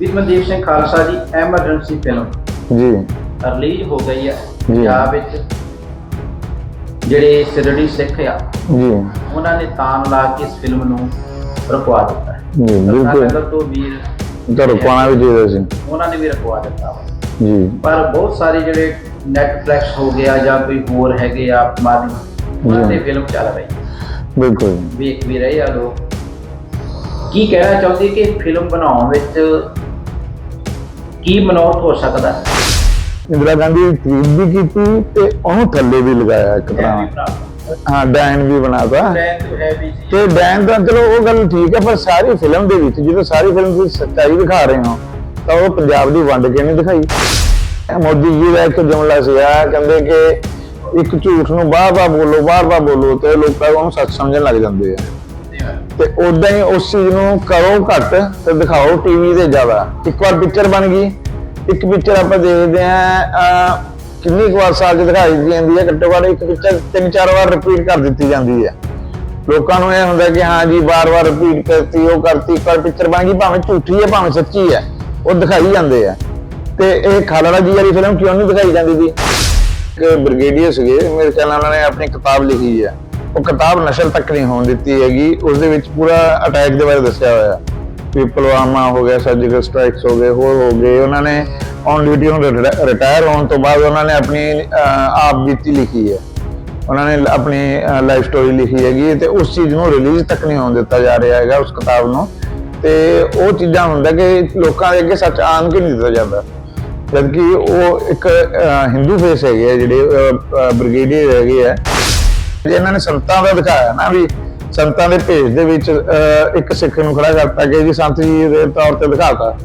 ਵਿਮਨਦੀਪ ਸਿੰਘ ਖਾਲਸਾ ਜੀ emergency film ਜੀ। Release ਹੋ ਗਈ ਹੈ। ਪੰਜਾਬ ਵਿੱਚ। ਜਿਹੜੇ ਸਿਰੜੀ ਸਿੱਖ ਆ ਜੀ। ਉਹਨਾਂ ਨੇ ਤਾਨ ਲਾ ਕੇ ਇਸ ਫਿਲਮ ਨੂੰ ਰੁਕਵਾ ਦਿੱਤਾ ਜੀ ਬਿਲਕੁਲ। ਤੋਂ ਵੀਰ ਤਾਂ ਰੁਕਵਾਉਣਾ ਵੀ ਚਾਹੀਦਾ ਸੀ। ਉਹਨਾਂ ਨੇ ਵੀ ਰੁਕਵਾ ਦਿੱਤਾ ਜੀ। ਪਰ ਬਹੁਤ ਸਾਰੇ ਜਿਹੜੇ ਨੈਟਫਲਿਕਸ ਹੋ ਗਿਆ ਜਾਂ ਕੋਈ ਹੋਰ ਹੈਗੇ ਆ ਮਾਧਿਅਮ ਉਹਨਾਂ ਤੇ ਫਿਲਮ ਚੱਲ ਰਹੀ ਬਿਲਕੁਲ। ਵੇਖ ਵੀ ਰਹੇ ਆ ਲੋਕ। ਕੀ ਕਹਿਣਾ ਚਾਹੁੰਦੇ ਕਿ ਫਿਲਮ ਬਣਾਉਣ ਵਿੱਚ ਕੀ ਮਨੋਰਥ ਹੋ ਸਕਦਾ? ਹੈ ਇੰਦਰਾ ਗਾਂਧੀ ਦੀ ਤਾਰੀਫ ਵੀ ਕੀਤੀ ਤੇ ਉਹਨੂੰ ਥੱਲੇ ਵੀ ਲਗਾਇਆ ਇੱਕ ਤਰ੍ਹਾਂ ਹਾਂ ਡੈਨ ਵੀ ਬਣਾਤਾ। ਤੇ ਡੈਨ ਦਾ ਚਲੋ ਉਹ ਗੱਲ ਠੀਕ ਹੈ ਪਰ ਸਾਰੀ ਫਿਲਮ ਦੇ ਵਿੱਚ ਜਦੋਂ ਸਾਰੀ ਫਿਲਮ ਦੀ ਸੱਚਾਈ ਦਿਖਾ ਰਹੇ ਹੋ ਤਾਂ ਉਹ ਪੰਜਾਬ ਦੀ ਵੰਡ ਕੇ ਨਹੀਂ ਦਿਖਾਈ। ਮੋਦੀ ਜੀ ਦਾ ਇੱਕ ਜੁਮਲਾ ਸੀਗਾ ਕਹਿੰਦੇ ਕਿ ਇੱਕ ਝੂਠ ਨੂੰ ਬਾਰ-ਬਾਰ ਬੋਲੋ ਬਾਰ-ਬਾਰ ਬੋਲੋ ਤੇ ਲੋਕਾਂ ਉਹਨੂੰ ਸੱਚ ਸਮਝਣ ਲੱਗ ਜਾਂਦੇ ਆ। ਤੇ ਉਦਾਂ ਹੀ ਉਸ ਚੀਜ਼ ਨੂੰ ਕਰੋ ਘੱਟ ਤੇ ਦਿਖਾਓ ਟੀਵੀ ਤੇ ਜ਼ਿਆਦਾ। ਇੱਕ ਵਾਰ ਪਿਕਚਰ ਬਣ ਗਈ। ਇੱਕ ਪਿਕਚਰ ਆਪਾਂ ਦੇਖਦੇ ਆ ਕਿੰਨੀ ਵਾਰ ਸਾਲ ਚ ਦਿਖਾਈ ਜਾਂਦੀ ਹੈ, ਘੱਟੋ ਘੱਟ ਇੱਕ ਪਿਕਚਰ ਤਿੰਨ ਚਾਰ ਵਾਰ ਰਿਪੀਟ ਕਰ ਦਿੱਤੀ ਜਾਂਦੀ ਹੈ। ਲੋਕਾਂ ਨੂੰ ਇਹ ਹੁੰਦਾ ਕਿ ਹਾਂ ਜੀ ਬਾਰ-ਬਾਰ ਰਿਪੀਟ ਕਰਤੀ, ਉਹ ਕਰਤੀ, ਇੱਕ ਵਾਰ ਪਿਕਚਰ ਬਣ ਗਈ, ਭਾਵੇਂ ਝੂਠੀ ਹੈ, ਭਾਵੇਂ ਸੱਚੀ ਹੈ, ਉਹ ਦਿਖਾਈ ਜਾਂਦੇ ਆ। ਤੇ ਇਹ ਖਾਲੜਾ ਜੀ ਵਾਲੀ ਫਿਲਮ ਕਿਉਂ ਨਹੀਂ ਦਿਖਾਈ ਜਾਂਦੀ ਸੀ ਇੱਕ ਬ੍ਰਿਗੇਡੀਅਰ ਸੀਗੇ, ਮੇਰੇ ਖਿਆਲ ਨਾਲ ਉਹਨਾਂ ਨੇ ਆਪਣੀ ਕਿਤਾਬ ਲਿਖੀ ਹੈ। ਉਹ ਕਿਤਾਬ ਨਸ਼ਰ ਤੱਕ ਨਹੀਂ ਹੋਣ ਦਿੱਤੀ ਹੈਗੀ। ਉਸ ਦੇ ਵਿੱਚ ਪੂਰਾ ਅਟੈਕ ਦੇ ਬਾਰੇ ਦੱਸਿਆ ਹੋਇਆ। ਵੀ ਪੁਲਵਾਮਾ ਹੋ ਗਿਆ ਸਰਜੀਕਲ ਸਟ੍ਰਾਈਕਸ ਹੋ ਗਏ, ਹੋਰ ਹੋ ਗਏ। ਉਹਨਾਂ ਨੇ ਔਨ ਡਿਊਟੀ ਹੁਣ ਰਿਟਾਇਰ ਹੋਣ ਤੋਂ ਬਾਅਦ ਉਹਨਾਂ ਨੇ ਆਪਣੀ ਆਪ ਬੀਤੀ ਲਿਖੀ ਹੈ। ਉਹਨਾਂ ਨੇ ਆਪਣੀ ਲਾਈਫ ਸਟੋਰੀ ਲਿਖੀ ਹੈਗੀ ਤੇ ਉਸ ਚੀਜ਼ ਨੂੰ ਰਿਲੀਜ਼ ਤੱਕ ਨਹੀਂ ਹੋਣ ਦਿੱਤਾ ਜਾ ਰਿਹਾ ਹੈਗਾ ਉਸ ਕਿਤਾਬ ਨੂੰ। ਤੇ ਉਹ ਚੀਜ਼ਾਂ ਹੁੰਦਾ ਕਿ ਲੋਕਾਂ ਦੇ ਅੱਗੇ ਸੱਚ ਆਮ ਕੇ ਨਹੀਂ ਦਿੱਤਾ ਜਾਂਦਾ। ਜਦਕਿ ਉਹ ਇੱਕ ਹਿੰਦੂ ਫੇਸ ਹੈਗੇ ਆ ਜਿਹੜੇ ਬ੍ਰਿਗੇਡੀਅਰ ਹੈਗੇ ਆ। ਜੇ ਇਹਨਾਂ ਨੇ ਸੰਤਾਂ ਦਾ ਦਿਖਾਇਆ ਨਾ ਵੀ ਸੰਤਾਂ ਦੇ ਭੇਜ ਦੇ ਵਿੱਚ ਇੱਕ ਸਿੱਖ ਨੂੰ ਖੜਾ ਕਰਤਾ ਕਿ ਜੀ ਸੰਤ ਜੀ ਦੇ ਤੌਰ ਤੇ ਦਿਖਾਤਾ।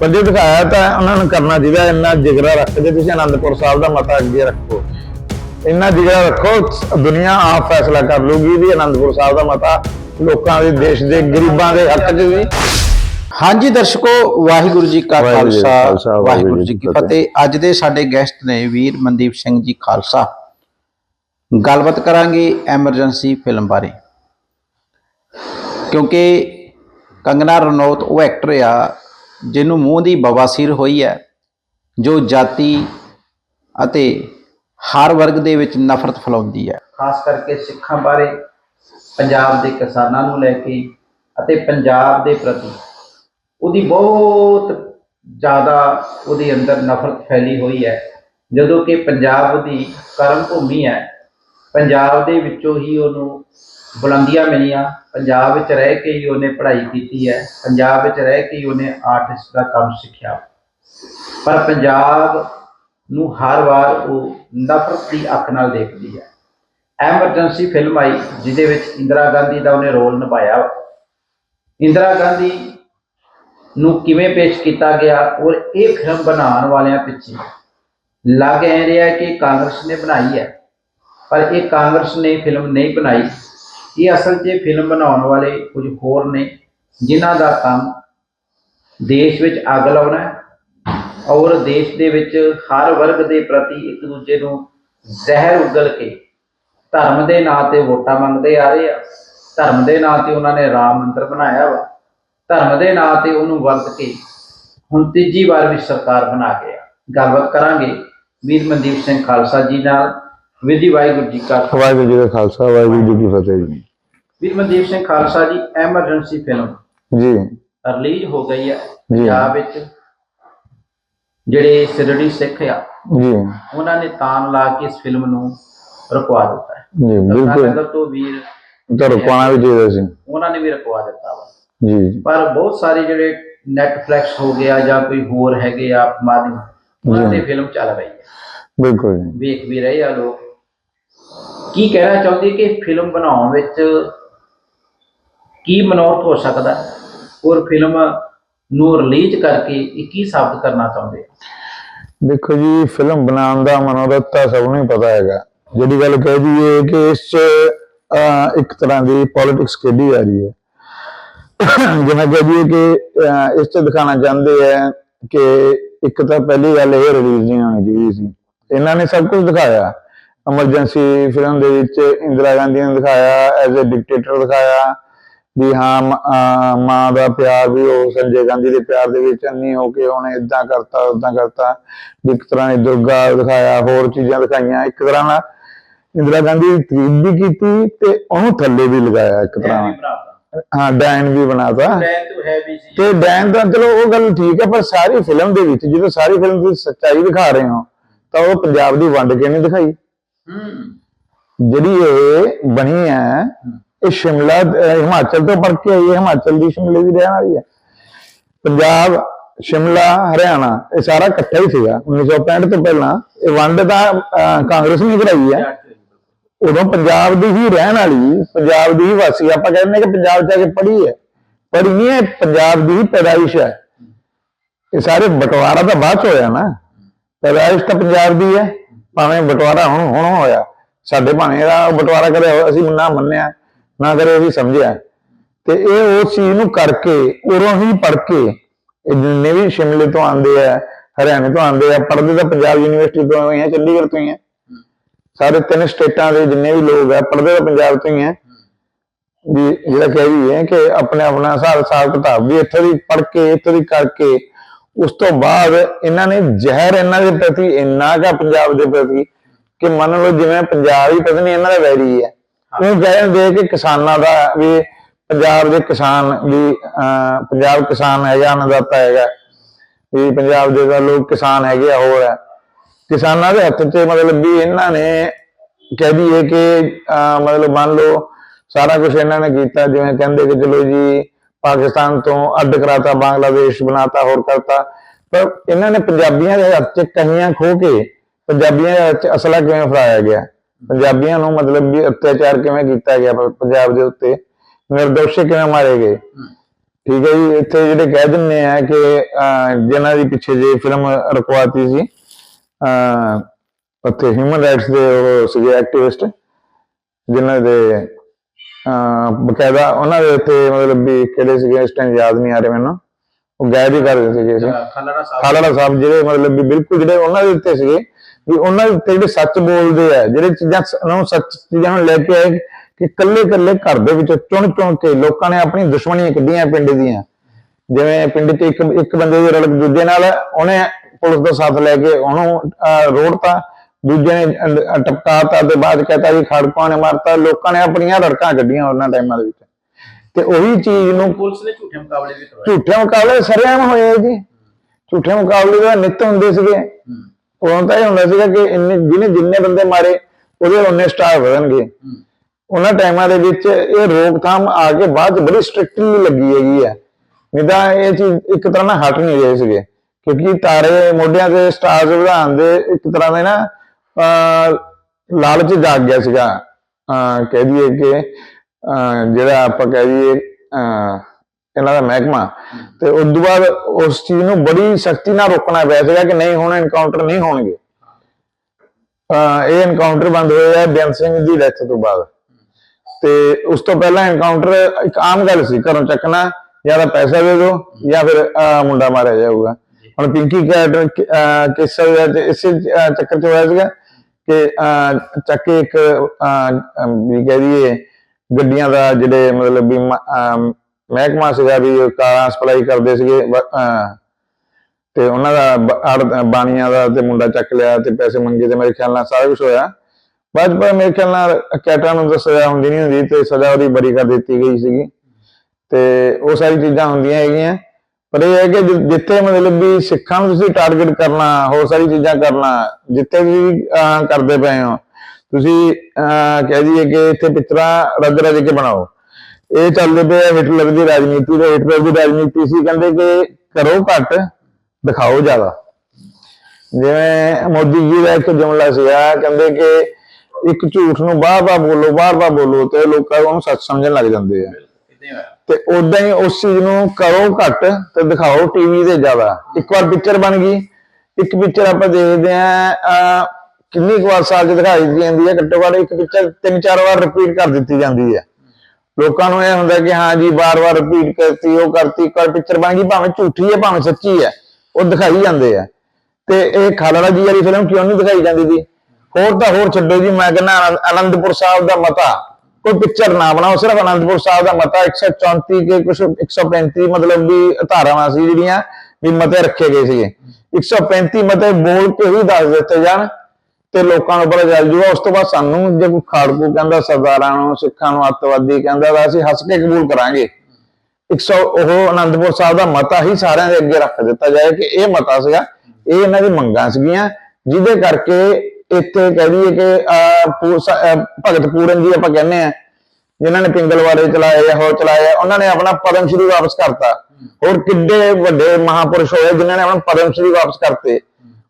ਪਰ ਜੇ ਦਿਖਾਇਆ ਤਾਂ ਉਹਨਾਂ ਨੂੰ ਕਰਨਾ ਚਾਹੀਦਾ ਇੰਨਾ ਜਿਗਰਾ ਰੱਖਦੇ ਤੁਸੀਂ ਆਨੰਦਪੁਰ ਸਾਹਿਬ ਦਾ ਮਤਾ ਅੱਗੇ ਰੱਖੋ। ਇੰਨਾ ਜਿਗਰਾ ਰੱਖੋ ਦੁਨੀਆ ਆਪ ਫੈਸਲਾ ਕਰ ਲੂਗੀ ਵੀ ਆਨੰਦਪੁਰ ਸਾਹਿਬ ਦਾ ਮਤਾ ਲੋਕਾਂ ਦੇ ਦੇਸ਼ ਦੇ ਗਰੀਬਾਂ ਦੇ ਹੱਕ 'ਚ ਵੀ। ਹਾਂਜੀ ਦਰਸ਼ਕੋ ਵਾਹਿਗੁਰੂ ਜੀ ਕਾ ਖਾਲਸਾ, ਵਾਹਿਗੁਰੂ ਜੀ ਕੀ ਫਤਿਹ। ਅੱਜ ਦੇ ਸਾਡੇ ਗੈਸਟ ਨੇ ਵੀਰ ਮਨਦੀਪ ਸਿੰਘ ਜੀ ਖਾਲਸਾ। ਗੱਲਬਾਤ ਕਰਾਂਗੇ ਐਮਰਜੈਂਸੀ ਫਿਲਮ ਬਾਰੇ। ਕਿਉਂਕਿ ਕੰਗਨਾ ਰਣੌਤ ਉਹ ਐਕਟਰ ਆ, ਜਿਹਨੂੰ ਮੂੰਹ ਦੀ ਬਵਾਸੀਰ ਹੋਈ ਹੈ, ਜੋ ਜਾਤੀ ਅਤੇ ਹਰ ਵਰਗ ਦੇ ਵਿੱਚ ਨਫ਼ਰਤ ਫੈਲਾਉਂਦੀ ਹੈ। ਖਾਸ ਕਰਕੇ ਸਿੱਖਾਂ ਬਾਰੇ ਪੰਜਾਬ ਦੇ ਕਿਸਾਨਾਂ ਨੂੰ ਲੈ ਕੇ ਅਤੇ ਪੰਜਾਬ ਦੇ ਪ੍ਰਤੀ ਉਹਦੀ ਬਹੁਤ ਜ਼ਿਆਦਾ ਉਹਦੇ ਅੰਦਰ ਨਫ਼ਰਤ ਫੈਲੀ ਹੋਈ ਹੈ, ਜਦੋਂ ਕਿ ਪੰਜਾਬ ਦੀ ਕਰਮ ਭੂਮੀ ਹੈ। ਪੰਜਾਬ ਦੇ ਵਿੱਚੋਂ ਹੀ ਉਹਨੂੰ ਬੁਲੰਦੀਆਂ ਮਿਲੀਆਂ। ਪੰਜਾਬ ਵਿੱਚ ਰਹਿ ਕੇ ਹੀ ਉਹਨੇ ਪੜ੍ਹਾਈ ਕੀਤੀ ਹੈ। ਪੰਜਾਬ ਵਿੱਚ ਰਹਿ ਕੇ ਹੀ ਉਹਨੇ ਆਰਟਿਸਟ ਦਾ ਕੰਮ ਸਿੱਖਿਆ। ਪਰ ਪੰਜਾਬ ਨੂੰ ਹਰ ਵਾਰ ਉਹ ਨਫ਼ਰਤ ਦੀ ਅੱਖ ਨਾਲ ਦੇਖਦੀ ਹੈ। ਐਮਰਜੈਂਸੀ ਫਿਲਮ ਆਈ, ਜਿਹਦੇ ਵਿੱਚ ਇੰਦਰਾ ਗਾਂਧੀ ਦਾ ਉਹਨੇ ਰੋਲ ਨਿਭਾਇਆ। ਇੰਦਰਾ ਗਾਂਧੀ ਨੂੰ ਕਿਵੇਂ ਪੇਸ਼ ਕੀਤਾ ਗਿਆ ਔਰ ਇਹ ਫਿਲਮ ਬਣਾਉਣ ਵਾਲਿਆਂ ਪਿੱਛੇ ਲੱਗ ਇਹ ਰਿਹਾ ਕਿ ਕਾਂਗਰਸ ਨੇ ਬਣਾਈ ਹੈ। ਪਰ ਇਹ ਕਾਂਗਰਸ ਨੇ ਫਿਲਮ ਨਹੀਂ ਬਣਾਈ। ਇਹ ਅਸਲ 'ਚ ਫਿਲਮ ਬਣਾਉਣ ਵਾਲੇ ਕੁਝ ਹੋਰ ਨੇ, ਜਿਨ੍ਹਾਂ ਦਾ ਕੰਮ ਦੇਸ਼ ਵਿੱਚ ਅੱਗ ਲਾਉਣਾ ਹੈ ਔਰ ਦੇਸ਼ ਦੇ ਵਿੱਚ ਹਰ ਵਰਗ ਦੇ ਪ੍ਰਤੀ ਇੱਕ ਦੂਜੇ ਨੂੰ ਜ਼ਹਿਰ ਉਗਲ ਕੇ ਧਰਮ ਦੇ ਨਾਂ ਤੇ ਵੋਟਾਂ ਮੰਗਦੇ ਆ ਰਹੇ ਆ। ਧਰਮ ਦੇ ਨਾਂ ਤੇ ਉਹਨਾਂ ਨੇ ਰਾਮ ਮੰਦਰ ਬਣਾਇਆ ਵਾ। ਧਰਮ ਦੇ ਨਾਂ ਤੇ ਉਹਨੂੰ ਵਰਤ ਕੇ ਹੁਣ ਤੀਜੀ ਵਾਰ ਵੀ ਸਰਕਾਰ ਬਣਾ ਕੇ ਆ। ਗੱਲਬਾਤ ਕਰਾਂਗੇ ਵੀਰ ਮਨਦੀਪ ਸਿੰਘ ਖਾਲਸਾ ਜੀ ਨਾਲ। ਵਿਧੀ ਵਾਹਿਗੁਰੂ ਜੀ ਕਾ। ਵਾਹਿਗੁਰੂ ਜੀ ਦਾ ਖਾਲਸਾ ਵਾਹਿਗੁਰੂ ਜੀ ਕੀ ਫਤਿਹ ਜੀ। ਵੀਰ ਮਨਦੀਪ ਸਿੰਘ ਖਾਲਸਾ ਜੀ ਐਮਰਜੈਂਸੀ ਫਿਲਮ। ਜੀ। ਰਿਲੀਜ਼ ਹੋ ਗਈ ਹੈ ਪੰਜਾਬ ਵਿੱਚ। ਜਿਹੜੇ ਸਿਰੜੀ ਸਿੱਖ ਆ ਜੀ। ਉਹਨਾਂ ਨੇ ਤਾਨ ਲਾ ਕੇ ਇਸ ਫਿਲਮ ਨੂੰ ਰੁਕਵਾ ਦਿੱਤਾ ਹੈ। ਜੀ ਬਿਲਕੁਲ। ਤੋਂ ਵੀਰ ਤਾਂ ਰੁਕਵਾਉਣਾ ਵੀ ਚਾਹੀਦਾ ਸੀ। ਉਹਨਾਂ ਨੇ ਵੀ ਰੁਕਵਾ ਦਿੱਤਾ ਵਾ। ਜੀ। ਪਰ ਬਹੁਤ ਸਾਰੇ ਜਿਹੜੇ ਨੈਟਫਲਿਕਸ ਹੋ ਗਿਆ ਜਾਂ ਕੋਈ ਹੋਰ ਹੈਗੇ ਆ ਮਾਧਿਅਮ ਉਹਨਾਂ ਤੇ ਫਿਲਮ ਚੱਲ ਰਹੀ ਹੈ। ਬਿਲਕੁਲ। ਵੇਖ ਵੀ ਰਹੇ ਆ ਲੋਕ। ਕੀ ਕਹਿਣਾ ਚਾਹੁੰਦੇ ਕਿ ਫਿਲਮ ਬਣਾਉਣ ਵਿੱਚ ਕੀ ਮਨੋਰਥ ਹੋ ਸਕਦਾ ਔਰ ਫਿਲਮ ਨੂੰ ਰਿਲੀਜ਼ ਕਰਕੇ ਇਹ ਕੀ ਸਾਬਤ ਕਰਨਾ ਚਾਹੁੰਦੇ? ਦੇਖੋ ਜੀ ਫਿਲਮ ਬਣਾਉਣ ਦਾ ਮਨੋਰਥ ਤਾਂ ਸਭ ਨੂੰ ਹੀ ਪਤਾ ਹੈਗਾ। ਜਿਹੜੀ ਗੱਲ ਕਹਿ ਦਈਏ ਕਿ ਇਸ 'ਚ ਇੱਕ ਤਰ੍ਹਾਂ ਦੀ ਪੋਲਿਟਿਕਸ ਖੇਡੀ ਆ ਰਹੀ ਹੈ। ਜਿਵੇਂ ਕਹਿ ਦਈਏ ਕਿ ਇਸ 'ਚ ਦਿਖਾਉਣਾ ਚਾਹੁੰਦੇ ਆ ਕਿ ਇੱਕ ਤਾਂ ਪਹਿਲੀ ਗੱਲ ਇਹ ਰਿਲੀਜ਼ ਨਹੀਂ ਹੋਣੀ ਚਾਹੀਦੀ ਸੀ। ਇਹਨਾਂ ਨੇ ਸਭ ਕੁਝ ਦਿਖਾਇਆ। ਐਮਰਜੈਂਸੀ ਫਿਲਮ ਦੇ ਵਿੱਚ ਇੰਦਰਾ ਗਾਂਧੀ ਨੂੰ ਦਿਖਾਇਆ ਐਜ਼ ਅ ਡਿਕਟੇਟਰ ਦਿਖਾਇਆ ਵੀ ਹਾਂ ਮ- ਦਾ ਪਿਆਰ ਵੀ ਉਹ ਸੰਜੇ ਗਾਂਧੀ ਦੇ ਪਿਆਰ ਦੇ ਵਿੱਚ ਨਹੀਂ ਹੋ ਕੇ ਉਹਨੇ ਇਦਾਂ ਕਰਤਾ ਉਦਾਂ ਕਰਤਾ ਵੀ ਇੱਕ ਤਰ੍ਹਾਂ ਦੀ ਦੁਰਗਾ ਦਿਖਾਇਆ ਹੋਰ ਚੀਜ਼ਾਂ ਦਿਖਾਈਆਂ ਇੱਕ ਤਰ੍ਹਾਂ ਨਾਲ ਇੰਦਰਾ ਗਾਂਧੀ ਦੀ ਤਾਰੀਫ ਵੀ ਕੀਤੀ ਤੇ ਉਹਨੂੰ ਥੱਲੇ ਵੀ ਲਗਾਇਆ ਇੱਕ ਤਰ੍ਹਾਂ ਹਾਂ ਡੈਨ ਵੀ ਬਣਾਤਾ ਤੇ। ਡੈਨ ਦਾ ਚਲੋ ਉਹ ਗੱਲ ਠੀਕ ਹੈ ਪਰ ਸਾਰੀ ਫਿਲਮ ਦੇ ਵਿੱਚ ਜਦੋਂ ਸਾਰੀ ਫਿਲਮ ਤੁਸੀਂ ਸੱਚਾਈ ਦਿਖਾ ਰਹੇ ਹੋ ਤਾਂ ਉਹ ਪੰਜਾਬ ਦੀ ਵੰਡ ਕੇ ਨਹੀਂ ਦਿਖਾਈ। ਜਿਹੜੀ ਇਹ ਬਣੀ ਹੈ, ਇਹ ਸ਼ਿਮਲਾ ਹਿਮਾਚਲ ਤੋਂ ਪੜ ਕੇ ਆਈ ਹੈ, ਹਿਮਾਚਲ ਦੀ ਸ਼ਿਮਲੇ ਦੀ ਰਹਿਣ ਵਾਲੀ ਹੈ। ਪੰਜਾਬ, ਸ਼ਿਮਲਾ, ਹਰਿਆਣਾ, ਇਹ ਸਾਰਾ ਇਕੱਠਾ ਹੀ ਸੀਗਾ। 1965 ਤੋਂ ਪਹਿਲਾਂ ਇਹ ਵੰਡ ਤਾਂ ਕਾਂਗਰਸ ਨੇ ਕਰਾਈ ਹੈ। ਉਦੋਂ ਪੰਜਾਬ ਦੀ ਹੀ ਰਹਿਣ ਵਾਲੀ, ਪੰਜਾਬ ਦੀ ਹੀ ਵਾਸੀ, ਆਪਾਂ ਕਹਿੰਦੇ ਕਿ ਪੰਜਾਬ ਜਾ ਕੇ ਪੜ੍ਹੀ ਹੈ। ਪੜ੍ਹੀ ਨਹੀਂ ਹੈ, ਪੰਜਾਬ ਦੀ ਹੀ ਪੈਦਾਇਸ਼ ਹੈ। ਇਹ ਸਾਰੇ ਬਟਵਾਰਾ ਤਾਂ ਬਾਅਦ ਚ ਹੋਇਆ ਨਾ। ਪੈਦਾਇਸ਼ ਤਾਂ ਪੰਜਾਬ ਦੀ ਹੈ। ਭਾਵੇਂ ਬਟਵਾਰਾ ਹੁਣ ਹੁਣ ਹੋਇਆ, ਸਾਡੇ ਭਾਵੇਂ ਇਹਦਾ ਬਟਵਾਰਾ ਕਰਿਆ ਅਸੀਂ ਨਾ ਮੰਨਿਆ, ਨਾ ਕਰੇ ਅਸੀਂ ਸਮਝਿਆ। ਤੇ ਇਹ ਉਸ ਚੀਜ਼ ਨੂੰ ਕਰਕੇ ਉਰੋਂ ਹੀ ਪੜ ਕੇ ਜਿੰਨੇ ਵੀ ਸ਼ਿਮਲੇ ਤੋਂ ਆਉਂਦੇ ਆ, ਹਰਿਆਣੇ ਤੋਂ ਆਉਂਦੇ ਆ, ਪੜ੍ਹਦੇ ਤਾਂ ਪੰਜਾਬ ਯੂਨੀਵਰਸਿਟੀ ਤੋਂ ਹੋਏ ਆ, ਚੰਡੀਗੜ੍ਹ ਤੋਂ ਹੀ ਆ। ਸਾਰੇ ਤਿੰਨ ਸਟੇਟਾਂ ਦੇ ਜਿੰਨੇ ਵੀ ਲੋਕ ਆ ਪੜਦੇ ਤਾਂ ਪੰਜਾਬ ਤੋਂ ਹੀ ਆ। ਵੀ ਜਿਹੜਾ ਕਹਿ ਰਹੀ ਹੈ ਕਿ ਆਪਣੇ ਆਪਣਾ ਹਿਸਾਬ ਕਿਤਾਬ ਵੀ ਇੱਥੇ ਦੀ ਪੜ ਕੇ, ਇੱਥੇ ਦੀ ਕਰਕੇ ਉਸ ਤੋਂ ਬਾਅਦ ਇਹਨਾਂ ਨੇ ਜ਼ਹਿਰ ਇਹਨਾਂ ਦੇ ਪ੍ਰਤੀ ਇੰਨਾ ਕਾ ਪੰਜਾਬ ਦੇ ਪ੍ਰਤੀ ਕਿ ਮੰਨ ਲਓ ਜਿਵੇਂ ਪੰਜਾਬ ਹੀ ਪਤਾ ਨਹੀਂ ਇਹਨਾਂ ਦਾ ਵੈਰੀ ਹੈ। ਉਹ ਕਹਿੰਦੇ ਕਿ ਕਿਸਾਨਾਂ ਦਾ ਵੀ ਪੰਜਾਬ ਦੇ ਕਿਸਾਨ ਵੀ ਪੰਜਾਬ ਕਿਸਾਨ ਹੈਗਾ ਅਨਦਾਤਾ ਹੈਗਾ। ਵੀ ਪੰਜਾਬ ਦੇ ਤਾਂ ਲੋਕ ਕਿਸਾਨ ਹੈਗੇ ਆ ਹੋਰ ਹੈ ਕਿਸਾਨਾਂ ਦੇ ਹੱਥ 'ਚ ਮਤਲਬ ਵੀ ਇਹਨਾਂ ਨੇ ਕਹਿ ਦਈਏ ਕਿ ਮਤਲਬ ਮੰਨ ਲਓ ਸਾਰਾ ਕੁਝ ਇਹਨਾਂ ਨੇ ਕੀਤਾ। ਜਿਵੇਂ ਕਹਿੰਦੇ ਕਿ ਚਲੋ ਜੀ ਪਾਕਿਸਤਾਨ ਤੋਂ ਅੱਡ ਕਰਾਤਾ ਬੰਗਲਾਦੇਸ਼ ਬਣਾਤਾ ਹੋਰ ਕਰਤਾ। ਪਰ ਇਹਨਾਂ ਨੇ ਪੰਜਾਬੀਆਂ ਦੇ ਹੱਥ 'ਚ ਕਹੀਆਂ ਖੋ ਕੇ ਪੰਜਾਬੀਆਂ ਦੇ ਹੱਥ 'ਚ ਅਸਲਾ ਕਿਵੇਂ ਫੜਾਇਆ ਗਿਆ? ਪੰਜਾਬੀਆਂ ਨੂੰ ਮਤਲਬ ਵੀ ਅਤਿਆਚਾਰ ਕਿਵੇਂ ਕੀਤਾ ਗਿਆ ਪੰਜਾਬ ਦੇ ਉੱਤੇ? ਨਿਰਦੋਸ਼ ਕਿਵੇਂ ਮਾਰੇ ਗਏ? ਠੀਕ ਹੈ ਜੀ ਇੱਥੇ ਜਿਹੜੇ ਕਹਿ ਦਿੰਦੇ ਆ ਕਿ ਜਿਨ੍ਹਾਂ ਦੀ ਪਿੱਛੇ ਜੇ ਫਿਲਮ ਰਕਵਾਤੀ ਸੀ ਅਹ, ਉੱਥੇ ਹਿਊਮਨ ਰਾਈਟਸ ਦੇ ਉਹ ਸੀਗੇ ਐਕਟਿਵਿਸਟ ਜਿਨ੍ਹਾਂ ਦੇ ਬਕਾਇਦਾ ਉਹਨਾਂ ਦੇ ਉੱਤੇ ਮਤਲਬ ਵੀ ਕਿਹੜੇ ਸੀਗੇ ਇਸ ਟਾਈਮ ਯਾਦ ਨਹੀਂ ਆ ਰਹੇ ਮੈਨੂੰ। ਉਹ ਗਾਇਬ ਹੀ ਕਰ ਦਿੱਤੇ ਗਏ ਸੀ ਖਾਲੜਾ ਸਾਹਿਬ। ਜਿਹੜੇ ਮਤਲਬ ਵੀ ਬਿਲਕੁਲ ਜਿਹੜੇ ਉਹਨਾਂ ਦੇ ਉੱਤੇ ਸੀਗੇ ਵੀ ਉਹਨਾਂ ਦੇ ਜਿਹੜੇ ਸੱਚ ਬੋਲਦੇ ਆ ਜਿਹੜੇ ਚੀਜ਼ਾਂ ਨੂੰ ਸੱਚ ਚੀਜ਼ਾਂ ਲੈ ਕੇ ਆਏ ਕਿ ਕੱਲੇ ਕੱਲੇ ਘਰ ਦੇ ਵਿੱਚ ਚੁਣ ਚੁਣ ਕੇ ਲੋਕਾਂ ਨੇ ਆਪਣੀ ਦੁਸ਼ਮਣੀਆਂ ਕੱਢੀਆਂ ਪਿੰਡ ਦੀਆਂ। ਜਿਵੇਂ ਪਿੰਡ 'ਚ ਇੱਕ ਇੱਕ ਬੰਦੇ ਦੀ ਰਲਕ ਦੂਜੇ ਨਾਲ ਉਹਨੇ ਪੁਲਿਸ ਦਾ ਸਾਥ ਲੈ ਕੇ ਉਹਨੂੰ ਰੋੜਤਾ। ਦੂਜੇ ਨੇ ਅਹ, ਟਪਕਾਤਾ ਤੇ ਬਾਅਦ ਕਹਤਾ ਜੀ ਖੜਕਾਂ ਨੇ ਮਾਰਤਾ। ਲੋਕਾਂ ਨੇ ਆਪਣੀਆਂ ਰੜਕਾਂ ਕੱਢੀਆਂ ਉਹਨਾਂ ਟਾਈਮਾਂ ਦੇ ਵਿੱਚ। ਤੇ ਉਹੀ ਚੀਜ਼ ਨੂੰ ਪੁਲਿਸ ਨੇ ਝੂਠੇ ਮੁਕਾਬਲੇ ਵੀ ਕਰਵਾਏ। ਝੂਠੇ ਮੁਕਾਬਲੇ ਸਰੇਆਮ ਹੋਏ ਆ ਜੀ। ਝੂਠੇ ਮੁਕਾਬਲੇ ਦਾ ਨਿੱਤ ਹੁੰਦੇ ਸੀਗੇ। ਉਦੋਂ ਤਾਂ ਇਹ ਹੁੰਦਾ ਸੀਗਾ ਕਿ ਇੰਨੇ ਜਿਹਨੇ ਜਿੰਨੇ ਬੰਦੇ ਮਾਰੇ ਉਹਦੇ ਉਹਨੇ ਸਟਾਰ ਵਧਣਗੇ। ਉਹਨਾਂ ਟਾਈਮਾਂ ਦੇ ਵਿੱਚ ਇਹ ਰੋਕਥਾਮ ਆ ਕੇ ਬਾਅਦ 'ਚ ਬੜੀ ਸਟ੍ਰਿਕਟਲੀ ਲੱਗੀ ਹੈਗੀ ਹੈ ਨਹੀਂ ਤਾਂ ਇਹ ਚੀਜ਼ ਇੱਕ ਤਰ੍ਹਾਂ ਨਾਲ ਹਟ ਨਹੀਂ ਰਹੇ ਸੀਗੇ। ਕਿਉਂਕਿ ਤਾਰੇ ਮੋਢਿਆਂ ਤੇ ਸਟਾਰਸ ਵਧਾਉਣ ਦੇ ਇੱਕ ਤਰ੍ਹਾਂ ਦੇ ਨਾ ਲਾਲਚ ਜਾਗ ਗਿਆ ਸੀਗਾ। ਕਹਿ ਦਈਏ ਕਿ ਜਿਹੜਾ ਆਪਾਂ ਕਹਿ ਦਈਏ ਇਹਨਾਂ ਦਾ ਮਹਿਕਮਾ, ਤੇ ਉਸ ਤੋਂ ਬਾਅਦ ਉਸ ਚੀਜ਼ ਨੂੰ ਬੜੀ ਸਖਤੀ ਨਾਲ ਰੋਕਣਾ ਪਿਆ ਸੀਗਾ ਕਿ ਨਹੀਂ, ਹੁਣ ਐਨਕਾਊਂਟਰ ਨਹੀਂ ਹੋਣਗੇ। ਇਹ ਐਨਕਾਊਂਟਰ ਬੰਦ ਹੋਏ ਆ ਬੇਅੰਤ ਸਿੰਘ ਦੀ ਡੈਥ ਤੋਂ ਬਾਅਦ। ਤੇ ਉਸ ਤੋਂ ਪਹਿਲਾਂ ਐਨਕਾਊਂਟਰ ਇੱਕ ਆਮ ਗੱਲ ਸੀ, ਘਰੋਂ ਚੱਕਣਾ, ਜਾਂ ਤਾਂ ਪੈਸਾ ਦੇ ਦਿਓ, ਜਾਂ ਫਿਰ ਮੁੰਡਾ ਮਾਰਿਆ ਜਾਊਗਾ। ਹੁਣ ਪਿੰਕੀ ਕੈਟ ਕਿਸ ਇਸੇ ਚੱਕਰ ਚ ਹੋਇਆ ਸੀਗਾ। ਕਿ ਚੱਕ ਕੇ ਇੱਕ ਵੀ ਕਹਿ ਦਈਏ, ਗੱਡੀਆਂ ਦਾ ਜਿਹੜੇ ਮਤਲਬ ਵੀ ਮਹਿਕਮਾ ਸੀਗਾ ਵੀ ਕਾਰਾਂ ਸਪਲਾਈ ਕਰਦੇ ਸੀਗੇ ਤੇ ਉਹਨਾਂ ਦਾ ਬ- ਬਾਣੀਆਂ ਦਾ ਤੇ ਮੁੰਡਾ ਚੱਕ ਲਿਆ ਤੇ ਪੈਸੇ ਮੰਗੇ ਤੇ ਮੇਰੇ ਖਿਆਲ ਨਾਲ ਸਾਰਾ ਕੁਝ ਹੋਇਆ। ਬਾਅਦ ਪਰ ਮੇਰੇ ਖਿਆਲ ਨਾਲ ਕੈਟਾ ਨੂੰ ਤਾਂ ਸਜ਼ਾ ਹੁੰਦੀ ਨਹੀਂ ਹੁੰਦੀ ਤੇ ਸਜ਼ਾ ਉਹਦੀ ਬਰੀ ਕਰ ਦਿੱਤੀ ਗਈ ਸੀਗੀ। ਤੇ ਉਹ ਸਾਰੀ ਚੀਜ਼ਾਂ ਹੁੰਦੀਆਂ ਹੈਗੀਆਂ। ਪਰ ਇਹ ਹੈ ਕਿ ਜਿੱਥੇ ਮਤਲਬ ਵੀ ਸਿੱਖਾਂ ਨੂੰ ਤੁਸੀਂ ਟਾਰਗੇਟ ਕਰਨਾ, ਹੋਰ ਸਾਰੀ ਚੀਜ਼ਾਂ ਕਰਨਾ, ਜਿੱਥੇ ਵੀ ਕਰਦੇ ਪਏ ਹੋ, ਤੁਸੀਂ ਕਹਿ ਦਈਏ ਕਿ ਇੱਥੇ ਪਿਕਚਰਾਂ ਰੱਜ ਰੱਜ ਕੇ ਬਣਾਓ। ਇਹ ਚੱਲਦੇ ਪਏ ਹਿਟਲਰ ਦੀ ਰਾਜਨੀਤੀ ਤੇ ਹਿਟਲਰ ਦੀ ਰਾਜਨੀਤੀ ਸੀ, ਕਹਿੰਦੇ ਕਿ ਕਰੋ ਘੱਟ, ਦਿਖਾਓ ਜ਼ਿਆਦਾ। ਜਿਵੇਂ ਮੋਦੀ ਜੀ ਦਾ ਇੱਕ ਜੁਮਲਾ ਸੀਗਾ, ਕਹਿੰਦੇ ਕਿ ਇੱਕ ਝੂਠ ਨੂੰ ਬਾਰ-ਬਾਰ ਬੋਲੋ ਬਾਰ-ਬਾਰ ਬੋਲੋ ਤੇ ਲੋਕਾਂ ਉਹਨੂੰ ਸੱਚ ਸਮਝਣ ਲੱਗ ਜਾਂਦੇ ਆ। ਤੇ ਉਦਾਂ ਹੀ ਉਸ ਚੀਜ਼ ਨੂੰ ਕਰੋ ਘੱਟ ਤੇ ਦਿਖਾਓ ਟੀਵੀ ਤੇ ਜ਼ਿਆਦਾ। ਇੱਕ ਵਾਰ ਪਿਕਚਰ ਬਣ ਗਈ। ਇੱਕ ਪਿਕਚਰ ਆਪਾਂ ਦੇਖਦੇ ਆ ਕਿੰਨੀ ਵਾਰ ਸਾਲ ਚ ਦਿਖਾਈ ਜਾਂਦੀ ਹੈ, ਘੱਟੋ ਘੱਟ ਇੱਕ ਪਿਕਚਰ ਤਿੰਨ ਚਾਰ ਵਾਰ ਰਿਪੀਟ ਕਰ ਦਿੱਤੀ ਜਾਂਦੀ ਹੈ। ਲੋਕਾਂ ਨੂੰ ਇਹ ਹੁੰਦਾ ਕਿ ਹਾਂ ਜੀ ਬਾਰ-ਬਾਰ ਰਿਪੀਟ ਕਰਤੀ, ਉਹ ਕਰਤੀ, ਇੱਕ ਪਿਕਚਰ ਬਣ ਗਈ, ਭਾਵੇਂ ਝੂਠੀ ਹੈ, ਭਾਵੇਂ ਸੱਚੀ ਹੈ, ਉਹ ਦਿਖਾਈ ਜਾਂਦੇ ਆ। ਤੇ ਇਹ ਖਾਲੜਾ ਜੀ ਵਾਲੀ ਫਿਲਮ ਕਿਉਂ ਨਹੀਂ ਦਿਖਾਈ ਜਾਂਦੀ ਸੀ ਹੋਰ ਤਾਂ ਹੋਰ ਛੱਡੋ ਜੀ, ਮੈਂ ਕਹਿੰਦਾ ਅਨੰਦਪੁਰ ਸਾਹਿਬ ਦਾ ਮਤਾ। ਕੋਈ ਪਿਕਚਰ ਨਾ ਬਣਾਓ ਸਿਰਫ ਅਨੰਦਪੁਰ ਸਾਹਿਬ ਦਾ ਮਤਾ 134 ਕੇ ਕੁਝ 135 ਮਤਲਬ ਵੀ ਧਾਰਾਵਾਂ ਸੀ ਜਿਹੜੀਆਂ ਵੀ ਮਤੇ ਰੱਖੇ ਗਏ ਸੀਗੇ 135 ਮਤੇ ਬੋਲ ਕੇ ਹੀ ਦੱਸ ਦਿੱਤੇ ਜਾਣ ਤੇ ਲੋਕਾਂ ਨੂੰ ਪਤਾ ਚੱਲ ਜੂਗਾ ਉਸ ਤੋਂ ਬਾਅਦ ਸਾਨੂੰ ਜੇ ਕੋਈ ਖਾੜਕੂ ਕਹਿੰਦਾ ਸਰਦਾਰਾਂ ਨੂੰ ਸਿੱਖਾਂ ਨੂੰ ਅੱਤਵਾਦੀ ਕਹਿੰਦਾ ਤਾਂ ਅਸੀਂ ਹੱਸ ਕੇ ਕਬੂਲ ਕਰਾਂਗੇ 100 ਉਹ ਅਨੰਦਪੁਰ ਸਾਹਿਬ ਦਾ ਮਤਾ ਹੀ ਸਾਰਿਆਂ ਦੇ ਅੱਗੇ ਰੱਖ ਦਿੱਤਾ ਜਾਏ ਕਿ ਇਹ ਮਤਾ ਸੀਗਾ ਇਹ ਇਹਨਾਂ ਦੀ ਮੰਗਾਂ ਸੀਗੀਆਂ ਜਿਹਦੇ ਕਰਕੇ ਇੱਥੇ ਕਹਿ ਦਈਏ ਕਿ ਭਗਤ ਪੂਰਨ ਜੀ ਆਪਾਂ ਕਹਿੰਦੇ ਆ ਜਿਨ੍ਹਾਂ ਨੇ ਪਿੰਗਲਵਾੜੇ ਚਲਾਏ ਜਾਂ ਹੋਰ ਚਲਾਏ, ਉਹਨਾਂ ਨੇ ਆਪਣਾ ਪਦਮ ਸ਼੍ਰੀ ਵਾਪਸ ਕਰਤਾ। ਹੋਰ ਕਿੱਡੇ ਵੱਡੇ ਮਹਾਪੁਰਸ਼ ਹੋਏ ਜਿਨ੍ਹਾਂ ਨੇ ਆਪਣਾ ਪਦਮ ਸ਼੍ਰੀ ਵਾਪਸ ਕਰਤੇ।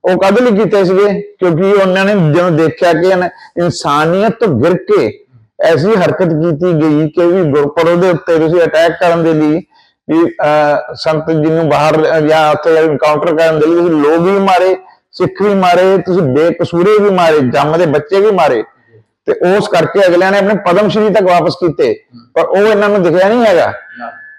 ਉਹ ਕਦ ਲਈ ਕੀਤੇ ਸੀਗੇ? ਕਿਉਂਕਿ ਉਹਨਾਂ ਨੇ ਜਦੋਂ ਦੇਖਿਆ ਕਿ ਇਨਸਾਨੀਅਤ ਤੋਂ ਗਿਰ ਕੇ ਐਸੀ ਹਰਕਤ ਕੀਤੀ ਗਈ ਕਿ ਵੀ ਗੁਰਪੁਰਬ ਦੇ ਉੱਤੇ ਤੁਸੀਂ ਅਟੈਕ ਕਰਨ ਦੇ ਲਈ ਵੀ ਸੰਤ ਜੀ ਨੂੰ ਬਾਹਰ ਜਾਂ ਉੱਥੇ ਇਨਕਾਊਂਟਰ ਕਰਨ ਦੇ ਲਈ ਤੁਸੀਂ ਲੋਕ ਵੀ ਮਾਰੇ ਸਿੱਖ ਵੀ ਮਾਰੇ ਤੁਸੀਂ ਬੇਕਸੂਰੇ ਵੀ ਮਾਰੇ ਜੰਮਦੇ ਬੱਚੇ ਵੀ ਮਾਰੇ। ਤੇ ਉਸ ਕਰਕੇ ਅਗਲਿਆਂ ਨੇ ਆਪਣੇ ਪਦਮ ਸ਼੍ਰੀ ਤੱਕ ਵਾਪਸ ਕੀਤੇ। ਪਰ ਉਹ ਇਹਨਾਂ ਨੂੰ ਦਿਖਿਆ ਨਹੀਂ ਹੈਗਾ।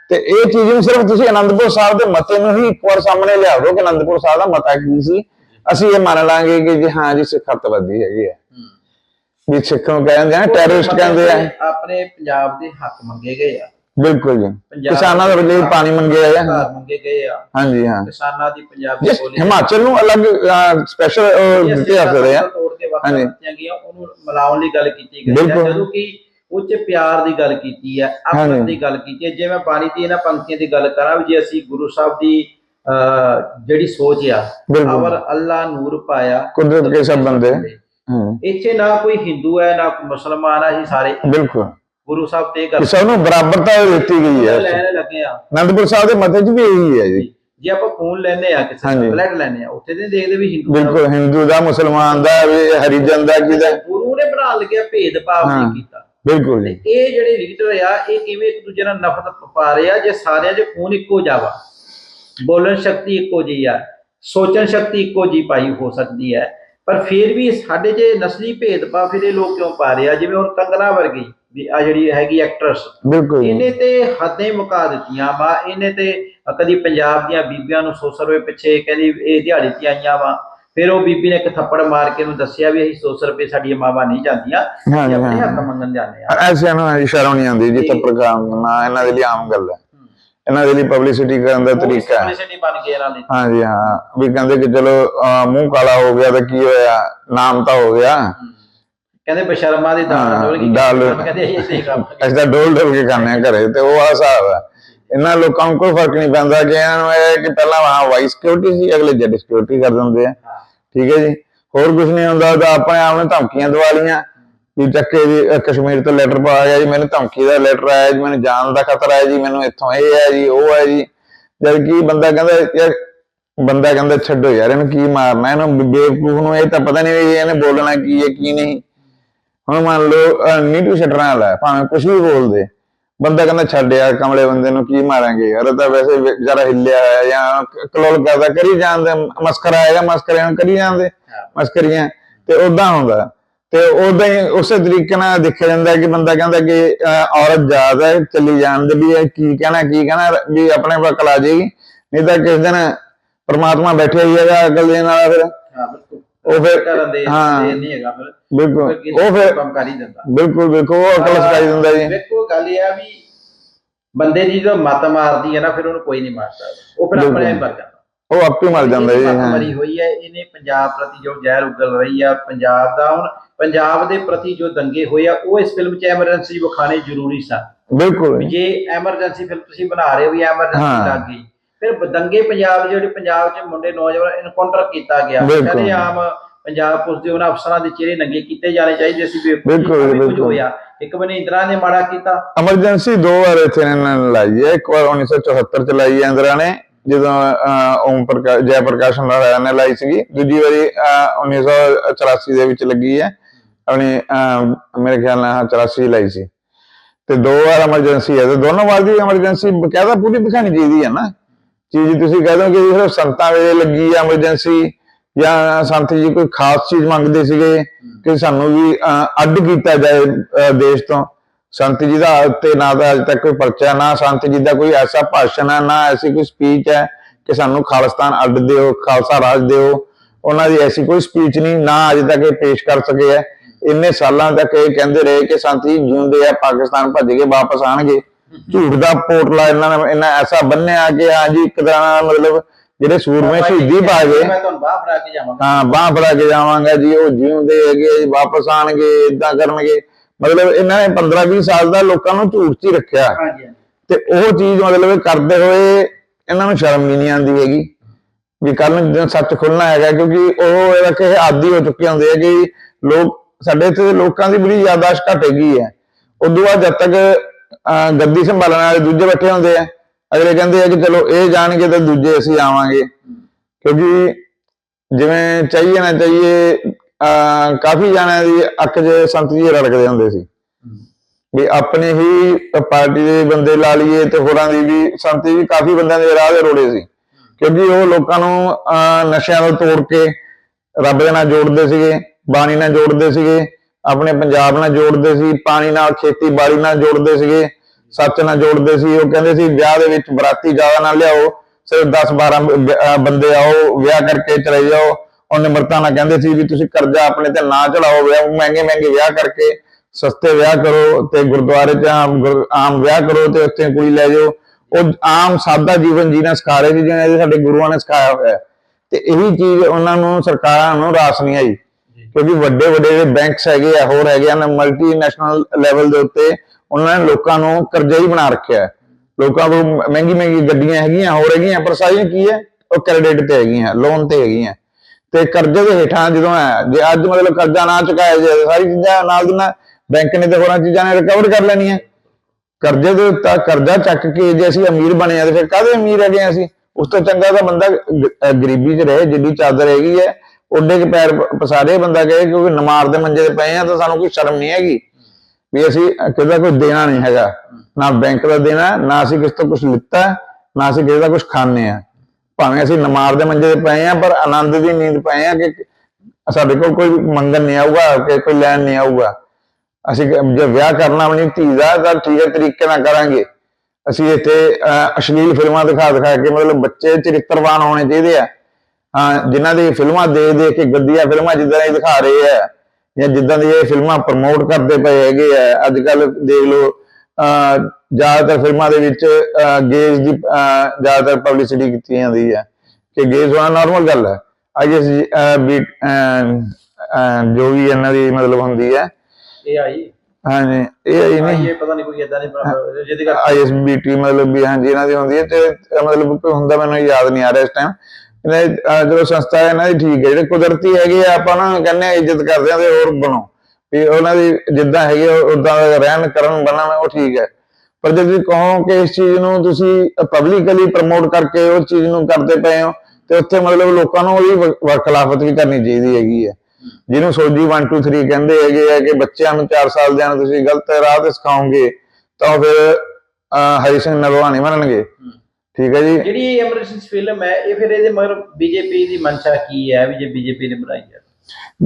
ਤੇ ਇਹ ਚੀਜ਼ ਨੂੰ ਸਿਰਫ ਤੁਸੀਂ ਅਨੰਦਪੁਰ ਸਾਹਿਬ ਦੇ ਮਤੇ ਨੂੰ ਹੀ ਇੱਕ ਵਾਰ ਸਾਹਮਣੇ ਲਿਆ ਦਿਓ ਕਿ ਅਨੰਦਪੁਰ ਸਾਹਿਬ ਦਾ ਮਤਾ ਕੀ ਸੀ। ਅਸੀਂ ਇਹ ਮੰਨ ਲਾਂਗੇ ਕਿ ਜੀ ਹਾਂ ਜੀ ਸਿੱਖ ਅੱਤਵਾਦੀ ਹੈਗੇ ਆ। ਹੂੰ। ਵੀ ਸਿੱਖ ਨੂੰ ਕਹਿੰਦੇ ਆ ਟੈਰਰਿਸਟ ਕਹਿੰਦੇ ਆ। ਆਪਣੇ ਪੰਜਾਬ ਦੇ ਹੱਕ ਮੰਗੇ ਗਏ ਆ। ਬਿਲਕੁਲ ਜੀ। ਕਿਸਾਨਾਂ ਦੇ ਲਈ ਪਾਣੀ ਮੰਗਿਆ ਆ। ਘਰ ਮੰਗੇ ਗਏ ਆ। ਹਾਂਜੀ ਹਾਂ। ਕਿਸਾਨਾਂ ਦੀ ਪੰਜਾਬ ਬੋਲੀ ਹਿਮਾਚਲ ਨੂੰ ਅਲੱਗ ਸਪੈਸ਼ਲ ਦਿੱਤੇ ਆ। ਕੇ ਵਕਤ ਹਾਂਜੀ। ਉਹਨੂੰ ਮਿਲਾਉਣ ਲਈ ਗੱਲ ਕੀਤੀ ਗਈ ਹੈ। ਜਦੋਂ ਕਿ ਉੱਚ ਪਿਆਰ ਦੀ ਗੱਲ ਕੀਤੀ ਹੈ। ਆਪਸ ਦੀ ਗੱਲ ਕੀਤੀ ਹੈ ਜੇ ਮੈਂ ਬਾਣੀ ਦੀ ਇਹਨਾਂ ਪੰਕਤੀਆਂ ਦੀ ਗੱਲ ਕਰਾਂ ਵੀ ਜੇ ਅਸੀਂ ਗੁਰੂ ਸਾਹਿਬ ਦੀ ਜਿਹੜੀ ਸੋਚ ਆ। ਅਵਰ ਅੱਲਾ ਨੂਰ ਪਾਇਆ ਕੁਦਰਤ ਕੇ ਸਭ ਬੰਦੇ। ਹੂੰ। ਇੱਥੇ ਨਾ ਕੋਈ ਹਿੰਦੂ ਹੈ ਨਾ ਕੋਈ ਮੁਸਲਮਾਨ ਹੈ ਅਸੀਂ ਸਾਰੇ ਬਿਲਕੁਲ। ਗੁਰੂ ਸਾਹਿਬ ਤੇ ਕਿ ਗੱਲ ਸਭ ਨੂੰ ਬਰਾਬਰਤਾ ਦਿੱਤੀ ਗਈ ਹੈ। ਲੈਣ ਲੱਗੇ ਆ। ਅਨੰਦਪੁਰ ਸਾਹਿਬ ਦੇ ਮਤੇ 'ਚ ਵੀ ਇਹੀ ਹੈ ਜੀ। ਜੇ। ਆਪਾਂ ਖੂਨ ਲੈਨੇ ਆ ਕਿਸੇ। ਦਾ ਬਲੱਡ ਲੈਨੇ ਆ ਉੱਥੇ ਤੇ ਦੇਖਦੇ ਵੀ ਹਿੰਦੂ ਬਿਲਕੁਲ ਹਿੰਦੂ ਦਾ ਮੁਸਲਮਾਨ ਦਾ ਵੀ ਹਰੀਜਨ ਦਾ ਕਿਹਦਾ। ਗੁਰੂ ਨੇ ਬਣਾ ਲਿਆ ਭੇਦ ਭਾਵ। ਨਹੀਂ ਕੀਤਾ। ਬਿਲਕੁਲ ਜੀ। ਇਹ ਜਿਹੜੇ ਲੀਡਰ ਆ ਇਹ ਕਿਵੇਂ ਇੱਕ ਦੂਜੇ ਨਾਲ ਨਫ਼ਰਤ ਪਾ ਰਹੇ ਆ ਜੇ ਸਾਰਿਆਂ 'ਚ ਖੂਨ ਇੱਕੋ ਜਾਵਾ ਬੋਲਣ ਸ਼ਕਤੀ ਇੱਕੋ ਜਿਹੀ ਆ ਸੋਚਣ ਸ਼ਕਤੀ ਇੱਕੋ ਜਿਹੀ ਪਾਈ ਹੋ ਸਕਦੀ ਹੈ। ਪਰ ਫਿਰ ਵੀ ਸਾਡੇ 'ਚ ਨਸਲੀ ਭੇਦਭਾਵ ਫਿਰ ਇਹ ਲੋਕ ਕਿਉਂ ਪਾ ਰਹੇ ਆ? ਜਿਵੇਂ ਹੁਣ ਕੰਗਨਾ ਵਰਗੀ ਵੀ ਆ ਜਿਹੜੀ ਹੈਗੀ ਐਕਟਰਸ ਬਿਲਕੁਲ ਇਹਨੇ ਤੇ ਹੱਦਾਂ ਮੁਕਾ ਦਿੱਤੀਆਂ ਵਾ ਇਹਨੇ ਤੇ ਕਦੀ ਪੰਜਾਬ ਦੀਆਂ ਬੀਬੀਆਂ ਨੂੰ 100 ਰੁਪਏ ਪਿੱਛੇ ਕਹਿੰਦੀ ਇਹ ਦਿਹਾੜੀ ਤੇ ਆਈਆਂ ਵਾ ਫਿਰ ਉਹ ਬੀਬੀ ਨੇ ਇੱਕ ਥੱਪੜ ਮਾਰ ਕੇ ਉਹਨੂੰ ਦੱਸਿਆ ਵੀ ਅਸੀਂ 100 ਰੁਪਏ ਸਾਡੀਆਂ ਮਾਵਾਂ ਨਹੀਂ ਜਾਂਦੀਆਂ ਅਸੀਂ ਆਪਣੇ। ਹੱਕ ਮੰਗਣ ਜਾਂਦੇ ਆ ਐਸੇ ਨੂੰ ਸ਼ਰਮ ਨਹੀਂ ਆਉਂਦੀ ਜੀ ਇਹਨਾਂ ਦੇ ਲਈ ਆਮ ਗੱਲ ਹੈ। ਇਹਨਾਂ ਦੇ ਲਈ ਪਬਲਿਸਿਟੀ ਕਰਨ ਦਾ ਤਰੀਕਾ ਹੈ। ਪਬਲਿਸਿਟੀ ਬਣ ਗਈ ਇਹਨਾਂ ਦੀ। ਹਾਂਜੀ ਹਾਂ। ਵੀ ਕਹਿੰਦੇ ਕਿ ਚਲੋ ਮੂੰਹ ਕਾਲਾ ਹੋ ਗਿਆ ਤਾਂ ਕੀ ਹੋਇਆ? ਨਾਮ ਤਾਂ ਹੋ ਗਿਆ। ਕਹਿੰਦੇ ਬਸ਼ਰਮਾ ਦੀ ਦਾਲ ਡੋਲ ਦਾਲ। ਕਹਿੰਦੇ ਇਹ ਸਹੀ ਕੰਮ ਅਸੀਂ ਤਾਂ ਡੋਲ ਡੋਲ ਕੇ ਖਾਂਦੇ ਘਰੇ ਤੇ ਉਹ ਆ ਹਿਸਾਬ ਹੈ ਇਹਨਾਂ ਲੋਕਾਂ ਨੂੰ ਕੋਈ ਫ਼ਰਕ ਨਹੀਂ ਪੈਂਦਾ ਕਿ ਇਹਨਾਂ ਨੂੰ ਇਹ ਕਿ ਪਹਿਲਾਂ ਵਾਂ ਵਾਈ ਸਿਕਿਉਰਿਟੀ ਸੀ ਅਗਲੇ ਜੱਡ ਸਿਕਿਉਰਿਟੀ ਕਰ ਦਿੰਦੇ ਆ। ਠੀਕ ਹੈ ਜੀ। ਹੋਰ ਕੁਝ ਨਹੀਂ ਹੁੰਦਾ ਤਾਂ ਆਪਣੇ ਆਪ ਨੂੰ ਧਮਕੀਆਂ ਦਵਾ ਲੀਆਂ ਵੀ ਚੱਕੇ ਜੀ ਕਸ਼ਮੀਰ ਤੋਂ ਲੈਟਰ ਪਾ ਗਿਆ ਜੀ ਮੈਨੂੰ ਧਮਕੀ ਦਾ ਲੈਟਰ ਆਇਆ ਜੀ ਮੈਨੂੰ ਜਾਨ ਦਾ ਖਤਰਾ ਹੈ ਜੀ ਮੈਨੂੰ ਇੱਥੋਂ ਇਹ ਹੈ ਜੀ ਉਹ ਹੈ ਜੀ। ਜਦ ਕਿ ਬੰਦਾ ਕਹਿੰਦਾ ਯਾਰ ਬੰਦਾ ਕਹਿੰਦਾ ਛੱਡੋ ਯਾਰ ਇਹਨੂੰ ਕੀ ਮਾਰਨਾ ਇਹਨੂੰ ਬੇਵਕੂਫ ਨੂੰ ਇਹ ਤਾਂ ਪਤਾ ਨਹੀਂ ਵੀ ਇਹਨੇ ਬੋਲਣਾ ਕੀ ਹੈ ਕੀ ਨਹੀਂ। ਹੁਣ ਮੰਨ ਲਓ ਨੀਟੂ ਛੱਡਣਾ ਵਾਲਾ ਭਾਵੇਂ ਕੁਝ ਵੀ ਬੋਲਦੇ ਬੰਦਾ ਕਹਿੰਦਾ ਛੱਡ ਯਾਰ ਕਮਲੇ ਬੰਦੇ ਨੂੰ ਕੀ ਮਾਰਾਂਗੇ ਯਾਰ? ਤਾਂ ਵੈਸੇ ਵਿਚਾਰਾ ਹਿੱਲਿਆ ਹੋਇਆ ਜਾਂ ਕਲੋਲ ਕਰਦਾ ਕਰੀ ਜਾਂਦੇ ਮਸਕਰਾ ਆਏਗਾ ਮਸਕਰੇ ਨੂੰ ਕਰੀ ਜਾਂਦੇ ਮਸਕਰੀਆਂ। ਤੇ ਉਦਾਂ ਹੁੰਦਾ। ਤੇ ਉਦਾਂ ਹੀ ਉਸੇ ਤਰੀਕੇ ਨਾਲ ਦੇਖਿਆ ਜਾਂਦਾ ਕਿ ਬੰਦਾ ਕਹਿੰਦਾ ਕਿ ਔਰਤ ਹੈ ਚੱਲੀ ਜਾਣ ਦੇ ਵੀ ਇਹ ਕੀ ਕਹਿਣਾ ਕੀ ਕਹਿਣਾ ਵੀ ਆਪਣੇ ਵਕਲ ਆ ਜਾਏਗੀ। ਨਹੀਂ ਤਾਂ ਕਿਸ ਦਿਨ ਪ੍ਰਮਾਤਮਾ ਬੈਠਿਆ ਹੀ ਹੈਗਾ ਅਕਲ ਦੇ ਨਾਲ ਫਿਰ। ਹਾਂ ਬਿਲਕੁਲ। ਉਹ ਫਿਰ- ਦੇ ਹਾਂ। ਦੇ ਨਹੀਂ ਹੈਗਾ ਫਿਰ ਬਿਲਕੁਲ। ਫਿਰ ਉਹ ਫਿਰ ਕੰਮ ਕਰ ਹੀ ਦਿੰਦਾ। ਬਿਲਕੁਲ ਬਿਲਕੁਲ ਉਹ ਅਕਲ ਸਿਖਾਈ ਦਿੰਦਾ ਜੀ। ਵੇਖੋ ਗੱਲ ਇਹ ਆ ਵੀ ਬੰਦੇ ਦੀ ਜਦੋਂ ਮਤ ਮਾਰਦੀ ਹੈ ਨਾ ਫਿਰ ਉਹਨੂੰ ਕੋਈ ਨਹੀਂ ਮਾਰ ਸਕਦਾ ਉਹ ਫਿਰ ਬਿਲਕੁਲ। ਆਪਣੇ ਆਪ ਮਰ ਜਾਂਦਾ। ਉਹ ਆਪੇ ਮਰ ਜਾਂਦਾ ਜੀ ਹਾਂ। ਮਰੀ ਹੋਈ ਹੈ ਇਹਨੇ ਪੰਜਾਬ ਪ੍ਰਤੀ ਜੋ ਜ਼ਹਿਰ ਉਗਲ ਰਹੀ ਆ ਪੰਜਾਬ ਦਾ ਹੁਣ ਪੰਜਾਬ ਦੇ ਪ੍ਰਤੀ ਜੋ ਦੰਗੇ ਹੋਏ ਆ ਉਹ ਇਸ ਫਿਲਮ 'ਚ ਐਮਰਜੈਂਸੀ ਵਿਖਾਣੇ ਜ਼ਰੂਰੀ ਸਨ। ਬਿਲਕੁਲ। ਜੇ ਐਮਰਜੈਂਸੀ ਫਿਲਮ ਤੁਸੀਂ ਬਣਾ ਰਹੇ ਹੋ ਵੀ ਐਮਰਜੈਂਸੀ ਹਾਂ। ਲੱਗ ਗਈ ਫਿਰ ਦੰਗੇ ਪੰਜਾਬ ਜਿਹੜੇ ਪੰਜਾਬ 'ਚ ਮੁੰਡੇ ਨੌਜਵਾਨ ਇਨਕਾਊਂਟਰ ਕੀਤਾ ਗਿਆ। ਕਹਿੰਦੇ ਆਮ ਪੰਜਾਬ ਪੁਲਿਸ ਦੇ ਉਹਨਾਂ ਅਫਸਰਾਂ ਦੇ ਚਿਹਰੇ ਨੰਗੇ ਕੀਤੇ ਜਾਣੇ ਚਾਹੀਦੇ ਸੀ ਬਿਲਕੁਲ, ਕੁਝ। ਹੋਇਆ। ਇੱਕ ਬਨੇ ਇੰਦਰਾ ਨੇ ਮਾੜਾ ਕੀਤਾ। ਐਮਰਜੈਂਸੀ ਦੋ ਵਾਰ ਇੱਥੇ ਇਹਨਾਂ ਨੇ ਲਾਈ ਹੈ। ਇੱਕ ਵਾਰ 1974 ਚ ਲਾਈ ਹੈ ਇੰਦਰਾ ਨੇ ਜਦੋਂ ਓਮ ਪ੍ਰਕਾਸ਼ ਜੈ ਪ੍ਰਕਾਸ਼ ਨਾਰਾਇਣ ਨੇ ਲਾਈ ਸੀਗੀ। ਦੂਜੀ ਵਾਰੀ ਅਹ, 1984 ਦੇ ਵਿੱਚ ਲੱਗੀ ਹੈ। ਆਪਣੀ ਮੇਰੇ ਖਿਆਲ ਨਾਲ ਹਾਂ 84 ਚ ਲਾਈ ਸੀ। ਤੇ ਦੋ ਵਾਰ ਐਮਰਜੈਂਸੀ ਹੈ। ਤੇ ਦੋਨੋਂ ਵਾਰ ਦੀ ਐਮਰਜੈਂਸੀ ਬਕਾਇਦਾ ਪੂਰੀ ਦਿਖਾਣੀ ਚਾਹੀਦੀ ਹੈ ਨਾ। ਚੀਜ਼ ਤੁਸੀਂ ਕਹਿ ਦੋ ਕਿ ਸਿਰਫ ਸੰਤਾਂ ਵੇਲੇ ਲੱਗੀ ਹੈ ਐਮਰਜੈਂਸੀ ਜਾਂ ਸੰਤ ਜੀ ਕੋਈ ਖਾਸ ਚੀਜ਼ ਮੰਗਦੇ ਸੀਗੇ ਕਿ ਸਾਨੂੰ ਵੀ ਅੱਡ ਕੀਤਾ ਜਾਏ ਦੇਸ਼ ਤੋਂ। ਸੰਤ ਜੀ ਦਾ ਤੇ ਨਾ ਤਾਂ ਅਜੇ ਤੱਕ ਕੋਈ ਪਰਚਾ, ਨਾ ਸੰਤ ਜੀ ਦਾ ਕੋਈ ਐਸਾ ਭਾਸ਼ਣ ਹੈ, ਨਾ ਐਸੀ ਕੋਈ ਸਪੀਚ ਹੈ ਕਿ ਸਾਨੂੰ ਖਾਲਿਸਤਾਨ ਅੱਡ ਦਿਓ, ਖਾਲਸਾ ਰਾਜ ਦਿਓ। ਉਹਨਾਂ ਦੀ ਐਸੀ ਕੋਈ ਸਪੀਚ ਨਹੀਂ, ਨਾ ਅਜੇ ਤੱਕ ਇਹ ਪੇਸ਼ ਕਰ ਸਕੇ ਹੈ। ਇੰਨੇ ਸਾਲਾਂ ਤੱਕ ਇਹ ਕਹਿੰਦੇ ਰਹੇ ਕਿ ਸੰਤ ਜੀ ਜਿਉਂਦੇ ਆ, ਪਾਕਿਸਤਾਨ ਭੱਜ ਕੇ ਵਾਪਸ ਆਣਗੇ ਝੂਠ ਦਾ ਪੋਟਲਾ ਇਹਨਾਂ ਨੇ ਇਹਨਾਂ ਐਸਾ ਬੰਨਿਆ ਕਿ ਹਾਂਜੀ ਇੱਕ ਤਰ੍ਹਾਂ ਨਾਲ ਮਤਲਬ ਜਿਹੜੇ ਸੂਰਮੇ ਸ਼ਹੀਦੀ ਪਾ ਗਏ ਮੈਂ ਤੁਹਾਨੂੰ ਬਾਹਰ ਫੜਾ ਕੇ ਜਾਵਾਂਗਾ। ਹਾਂ ਬਾਂਹ ਫੜਾ ਕੇ ਜਾਵਾਂਗਾ ਜੀ ਉਹ ਜਿਉਂਦੇ ਹੈਗੇ ਵਾਪਸ ਆਣਗੇ ਇਦਾਂ ਕਰਨਗੇ। ਮਤਲਬ ਇਹਨਾਂ ਨੇ 15 20 ਸਾਲ ਦਾ ਲੋਕਾਂ ਨੂੰ ਝੂਠ 'ਚ ਹੀ ਰੱਖਿਆ। ਤੇ ਉਹ ਚੀਜ਼ ਮਤਲਬ ਕਰਦੇ ਹੋਏ ਇਹਨਾਂ ਨੂੰ ਸ਼ਰਮ ਨਹੀਂ ਆਉਂਦੀ ਹੈਗੀ। ਵੀ ਕੱਲ ਨੂੰ ਜਦੋਂ ਸੱਚ ਖੁੱਲਣਾ ਹੈਗਾ ਕਿਉਂਕਿ ਉਹ ਇਹਦਾ ਕਿ ਆਦੀ ਹੋ ਚੁੱਕੇ ਹੁੰਦੇ ਆ ਕਿ ਲੋਕ ਸਾਡੇ ਇੱਥੇ ਲੋਕਾਂ ਦੀ ਬੜੀ ਯਾਦਾਸ਼ਤ ਘਟੇਗੀ ਹੈ। ਉਦੋਂ ਬਾਅਦ ਜਦ ਤੱਕ ਗੱਦੀ ਸੰਭਾਲਣ ਵਾਲੇ ਦੂਜੇ ਬੈਠੇ ਹੁੰਦੇ ਆ। ਅਗਲੇ ਕਹਿੰਦੇ ਆ ਕਿ ਚਲੋ ਇਹ ਜਾਣਗੇ ਤੇ ਦੂਜੇ ਅਸੀਂ ਆਵਾਂਗੇ। ਕਿਉਂਕਿ ਜਿਵੇਂ ਚਾਹੀਏ ਨਾ ਚਾਹੀਏ ਕਾਫੀ ਜਾਣਿਆਂ ਦੀ ਅੱਖ 'ਚ ਸੰਤ ਜੀ ਰੜਕਦੇ ਹੁੰਦੇ ਸੀ। ਵੀ ਆਪਣੇ ਹੀ ਪਾਰਟੀ ਦੇ ਬੰਦੇ ਲਾ ਲਈਏ ਤੇ ਹੋਰਾਂ ਦੀ ਵੀ ਸੰਤ ਜੀ ਕਾਫੀ ਬੰਦਿਆਂ ਦੇ ਰਾਹ ਦੇ ਰੋੜੇ ਸੀ। ਕਿਉਂਕਿ ਉਹ ਲੋਕਾਂ ਨੂੰ ਅਹ, ਨਸ਼ਿਆਂ ਤੋਂ ਤੋੜ ਕੇ ਰੱਬ ਦੇ ਨਾਲ ਜੋੜਦੇ ਸੀਗੇ ਬਾਣੀ ਨਾਲ ਜੋੜਦੇ ਸੀਗੇ। ਆਪਣੇ ਪੰਜਾਬ ਨਾਲ ਜੋੜਦੇ ਸੀ, ਪਾਣੀ ਨਾਲ, ਖੇਤੀਬਾੜੀ ਨਾਲ ਜੋੜਦੇ ਸੀਗੇ, ਸੱਚ ਨਾਲ ਜੋੜਦੇ ਸੀ, ਉਹ ਕਹਿੰਦੇ ਸੀ ਵਿਆਹ ਦੇ ਵਿੱਚ ਬਰਾਤੀ ਜ਼ਿਆਦਾ ਨਾ ਲਿਆਓ, ਸਿਰਫ 10 12 ਬੰਦੇ ਆਓ, ਵਿਆਹ ਕਰਕੇ ਚਲੇ ਜਾਓ, ਉਹ ਨਿਮਰਤਾ ਨਾਲ ਕਹਿੰਦੇ ਸੀ ਵੀ ਤੁਸੀਂ ਕਰਜ਼ਾ ਆਪਣੇ ਤੇ ਨਾ ਚੜਾਓ, ਵਿਆਹ ਮਹਿੰਗੇ ਮਹਿੰਗੇ ਵਿਆਹ ਕਰਕੇ ਸਸਤੇ ਵਿਆਹ ਕਰੋ ਤੇ ਗੁਰਦੁਆਰੇ 'ਚ ਆਮ ਵਿਆਹ ਕਰੋ ਤੇ ਉੱਥੇ ਕੁੜੀ ਲੈ ਜਾਓ, ਉਹ ਆਮ ਸਾਦਾ ਜੀਵਨ ਜੀਣਾ ਸਿਖਾ ਰਹੇ ਸੀ, ਜਿਵੇਂ ਇਹ ਸਾਡੇ ਗੁਰੂਆਂ ਨੇ ਸਿਖਾਇਆ ਹੋਇਆ। ਤੇ ਇਹੀ ਚੀਜ਼ ਉਹਨਾਂ ਨੂੰ, ਸਰਕਾਰਾਂ ਨੂੰ ਰਾਸ ਨਹੀਂ ਆਈ। ਕਿਉਂਕਿ ਵੱਡੇ ਵੱਡੇ ਜਿਹੜੇ ਬੈਂਕਸ ਹੈਗੇ ਆ, ਹੋਰ ਹੈਗੇ ਆ ਮਲਟੀ ਲੈਵਲ ਦੇ ਉੱਤੇ ਉਹਨਾਂ ਨੇ ਲੋਕਾਂ ਨੂੰ ਕਰਜ਼ਾ ਹੀ ਬਣਾ ਰੱਖਿਆ ਹੈ। ਲੋਕਾਂ ਕੋਲ ਮਹਿੰਗੀ ਮਹਿੰਗੀ ਗੱਡੀਆਂ ਹੈਗੀਆਂ, ਹੋਰ ਹੈਗੀਆਂ, ਪਰ ਸਾਰੀਆਂ ਕੀ ਹੈ? ਉਹ ਕ੍ਰੈਡਿਟ ਤੇ ਹੈਗੀਆਂ ਲੋਨ ਤੇ ਹੈਗੀਆਂ। ਤੇ ਕਰਜ਼ੇ ਦੇ ਹੇਠਾਂ ਜਦੋਂ ਹੈ, ਜੇ ਅੱਜ ਮਤਲਬ ਕਰਜ਼ਾ ਨਾ ਚੁਕਾਇਆ ਜਾਏ, ਸਾਰੀ ਚੀਜ਼ਾਂ ਨਾਲ ਦੀ ਨਾਲ ਬੈਂਕ ਨੇ ਤੇ ਹੋਰਾਂ ਚੀਜ਼ਾਂ ਨੇ ਰਿਕਵਰ ਕਰ ਲੈਣੀਆਂ। ਕਰਜ਼ੇ ਦੇ ਉੱਤੇ ਕਰਜ਼ਾ ਚੱਕ ਕੇ ਜੇ ਅਸੀਂ ਅਮੀਰ ਬਣੇ ਆ, ਤੇ ਫਿਰ ਕਾਹਦੇ ਅਮੀਰ ਹੈਗੇ ਅਸੀਂ? ਉਸ ਤੋਂ ਚੰਗਾ ਤਾਂ ਬੰਦਾ ਗਰੀਬੀ 'ਚ ਰਹੇ, ਜਿੱਡੀ ਚਾਦਰ ਹੈਗੀ ਹੈ ਉੱਡੇ ਕੇ ਪੈਰ ਪ- ਪਸਾਰੇ ਬੰਦਾ ਕਹੇ ਕਿਉਂਕਿ ਨਮਾਰ ਦੇ ਮੰਜੇ ਤੇ ਪਏ ਆ ਤਾਂ ਸਾਨੂੰ ਕੋਈ ਸ਼ਰਮ ਨਹੀਂ ਹੈਗੀ ਵੀ ਅਸੀਂ ਕਿਹਦਾ ਕੋਈ ਦੇਣਾ ਨਹੀਂ ਹੈਗਾ। ਨਾ ਬੈਂਕ ਦਾ ਦੇਣਾ, ਨਾ ਅਸੀਂ ਕਿਸੇ ਤੋਂ ਕੁਝ ਲਿੱਤਾ, ਨਾ ਅਸੀਂ ਕਿਸੇ ਦਾ ਕੁਝ ਖਾਣੇ ਆ। ਭਾਵੇਂ ਅਸੀਂ ਨਮਾਰ ਦੇ ਮੰਜੇ ਤੇ ਪਏ ਆ, ਪਰ ਆਨੰਦ ਦੀ ਨੀਂਦ ਪਏ ਆ ਕਿ ਸਾਡੇ ਕੋਲ ਕੋਈ ਮੰਗਣ ਨਹੀਂ ਆਊਗਾ, ਕਿ ਕੋਈ ਲੈਣ ਨਹੀਂ ਆਊਗਾ। ਅਸੀਂ ਜੇ ਵਿਆਹ ਕਰਨਾ ਆਪਣੀ ਧੀ ਦਾ, ਤਾਂ ਠੀਕ ਹੈ, ਤਰੀਕੇ ਨਾਲ ਕਰਾਂਗੇ। ਅਸੀਂ ਇੱਥੇ ਅਸ਼ਲੀਲ ਫਿਲਮਾਂ ਦਿਖਾ ਦਿਖਾ ਕੇ ਮਤਲਬ ਬੱਚੇ ਚਰਿੱਤਰਵਾਨ ਹੋਣੇ ਚਾਹੀਦੇ ਆ। ਹਾਂ ਜਿਨ੍ਹਾਂ ਦੀ ਫਿਲਮਾਂ ਦੇ ਦੇ ਕੇ ਗੱਦੀਆਂ ਫਿਲਮਾਂ ਜਿੱਦਾਂ ਇਹ ਦਿਖਾ ਰਹੇ ਆ ਜਾਂ ਜਿੱਦਾਂ ਦੀ ਇਹ ਫਿਲਮਾਂ ਪ੍ਰਮੋਟ ਕਰਦੇ ਪਏ ਹੈਗੇ ਆ ਅੱਜ ਕੱਲ ਦੇਖ ਲਓ ਜ਼ਿਆਦਾਤਰ ਫਿਲਮਾਂ ਦੇ ਵਿੱਚ ਗੇਜ ਦੀ ਜ਼ਿਆਦਾਤਰ ਪਬਲਿਸਿਟੀ ਕੀਤੀ ਜਾਂਦੀ ਹੈ ਕਿ ਗੇਜ ਹੋਣਾ ਨਾਰਮਲ ਗੱਲ ਹੈ ਅੱਜ ਅਸੀਂ ਅਹ, ਵੀ ਜੋ ਵੀ ਇਹਨਾਂ ਦੀ ਮਤਲਬ ਹੁੰਦੀ ਹੈ ਇਹ ਆਈ ਹਾਂਜੀ ਇਹ ਹੀ ਨਹੀਂ। ਇਹ ਪਤਾ ਨਹੀਂ ਕੋਈ ਇਦਾਂ ਨਹੀਂ ਜਿਹਦੇ ਕਰ ਆਈਐਸਬੀਟੀ ਮਤਲਬ ਵੀ ਹਾਂਜੀ ਇਹਨਾਂ ਦੀ ਹੁੰਦੀ ਹੈ ਤੇ ਮਤਲਬ ਹੁੰਦਾ ਮੈਨੂੰ ਯਾਦ ਨਹੀਂ ਆ ਰਿਹਾ ਇਸ ਟਾਈਮ ਜਦੋਂ ਸੰਸਥਾ ਇਹਨਾਂ ਦੀ ਠੀਕ ਹੈ, ਜਿਹੜੇ ਕੁਦਰਤੀ ਹੈਗੇ ਆ, ਆਪਾਂ ਉਹਨਾਂ ਕਹਿੰਦੇ ਇੱਜ਼ਤ ਕਰਦੇ ਆ ਤੇ ਹੋਰ ਬਣੋ। ਵੀ ਉਹਨਾਂ ਦੀ ਜਿੱਦਾਂ ਹੈਗੇ ਉਦਾਂ ਰਹਿਣ, ਕਰਨ, ਬਣਨ, ਉਹ ਠੀਕ ਹੈ। ਪਰ ਜੇ ਤੁਸੀਂ ਕਹੋ ਕਿ ਇਸ ਚੀਜ਼ ਨੂੰ ਤੁਸੀਂ ਪਬਲਿਕਲੀ ਪ੍ਰਮੋਟ ਕਰਕੇ ਉਸ ਚੀਜ਼ ਨੂੰ ਕਰਦੇ ਪਏ ਹੋ, ਤੇ ਉੱਥੇ ਮਤਲਬ ਲੋਕਾਂ ਨੂੰ ਉਹਦੀ ਵ- ਵਰਖਲਾਫਤ ਵੀ ਕਰਨੀ ਚਾਹੀਦੀ ਹੈਗੀ ਹੈ। ਜਿਹਨੂੰ ਸੋਜੀ 1 2 3 ਕਹਿੰਦੇ ਹੈਗੇ ਆ ਕਿ ਬੱਚਿਆਂ ਨੂੰ 4 ਸਾਲ ਦੇ ਨੂੰ ਤੁਸੀਂ ਗਲਤ ਰਾਹ ਤੇ ਸਿਖਾਓਗੇ, ਤਾਂ ਉਹ ਫਿਰ ਹਰੀ ਸਿੰਘ ਨਲਵਾਣੀ ਬਣਨਗੇ ਠੀਕ ਹੈ ਜੀ। ਜਿਹੜੀ ਐਮਰਜੈਂਸੀ ਫਿਲਮ ਹੈ ਇਹ ਫਿਰ ਇਹਦੇ ਮਗਰ ਬੀਜੇਪੀ ਦੀ ਮਨਸ਼ਾ ਕੀ ਹੈ ਵੀ ਜੇ ਬੀਜੇਪੀ ਨੇ ਬਣਾਈ ਹੈ?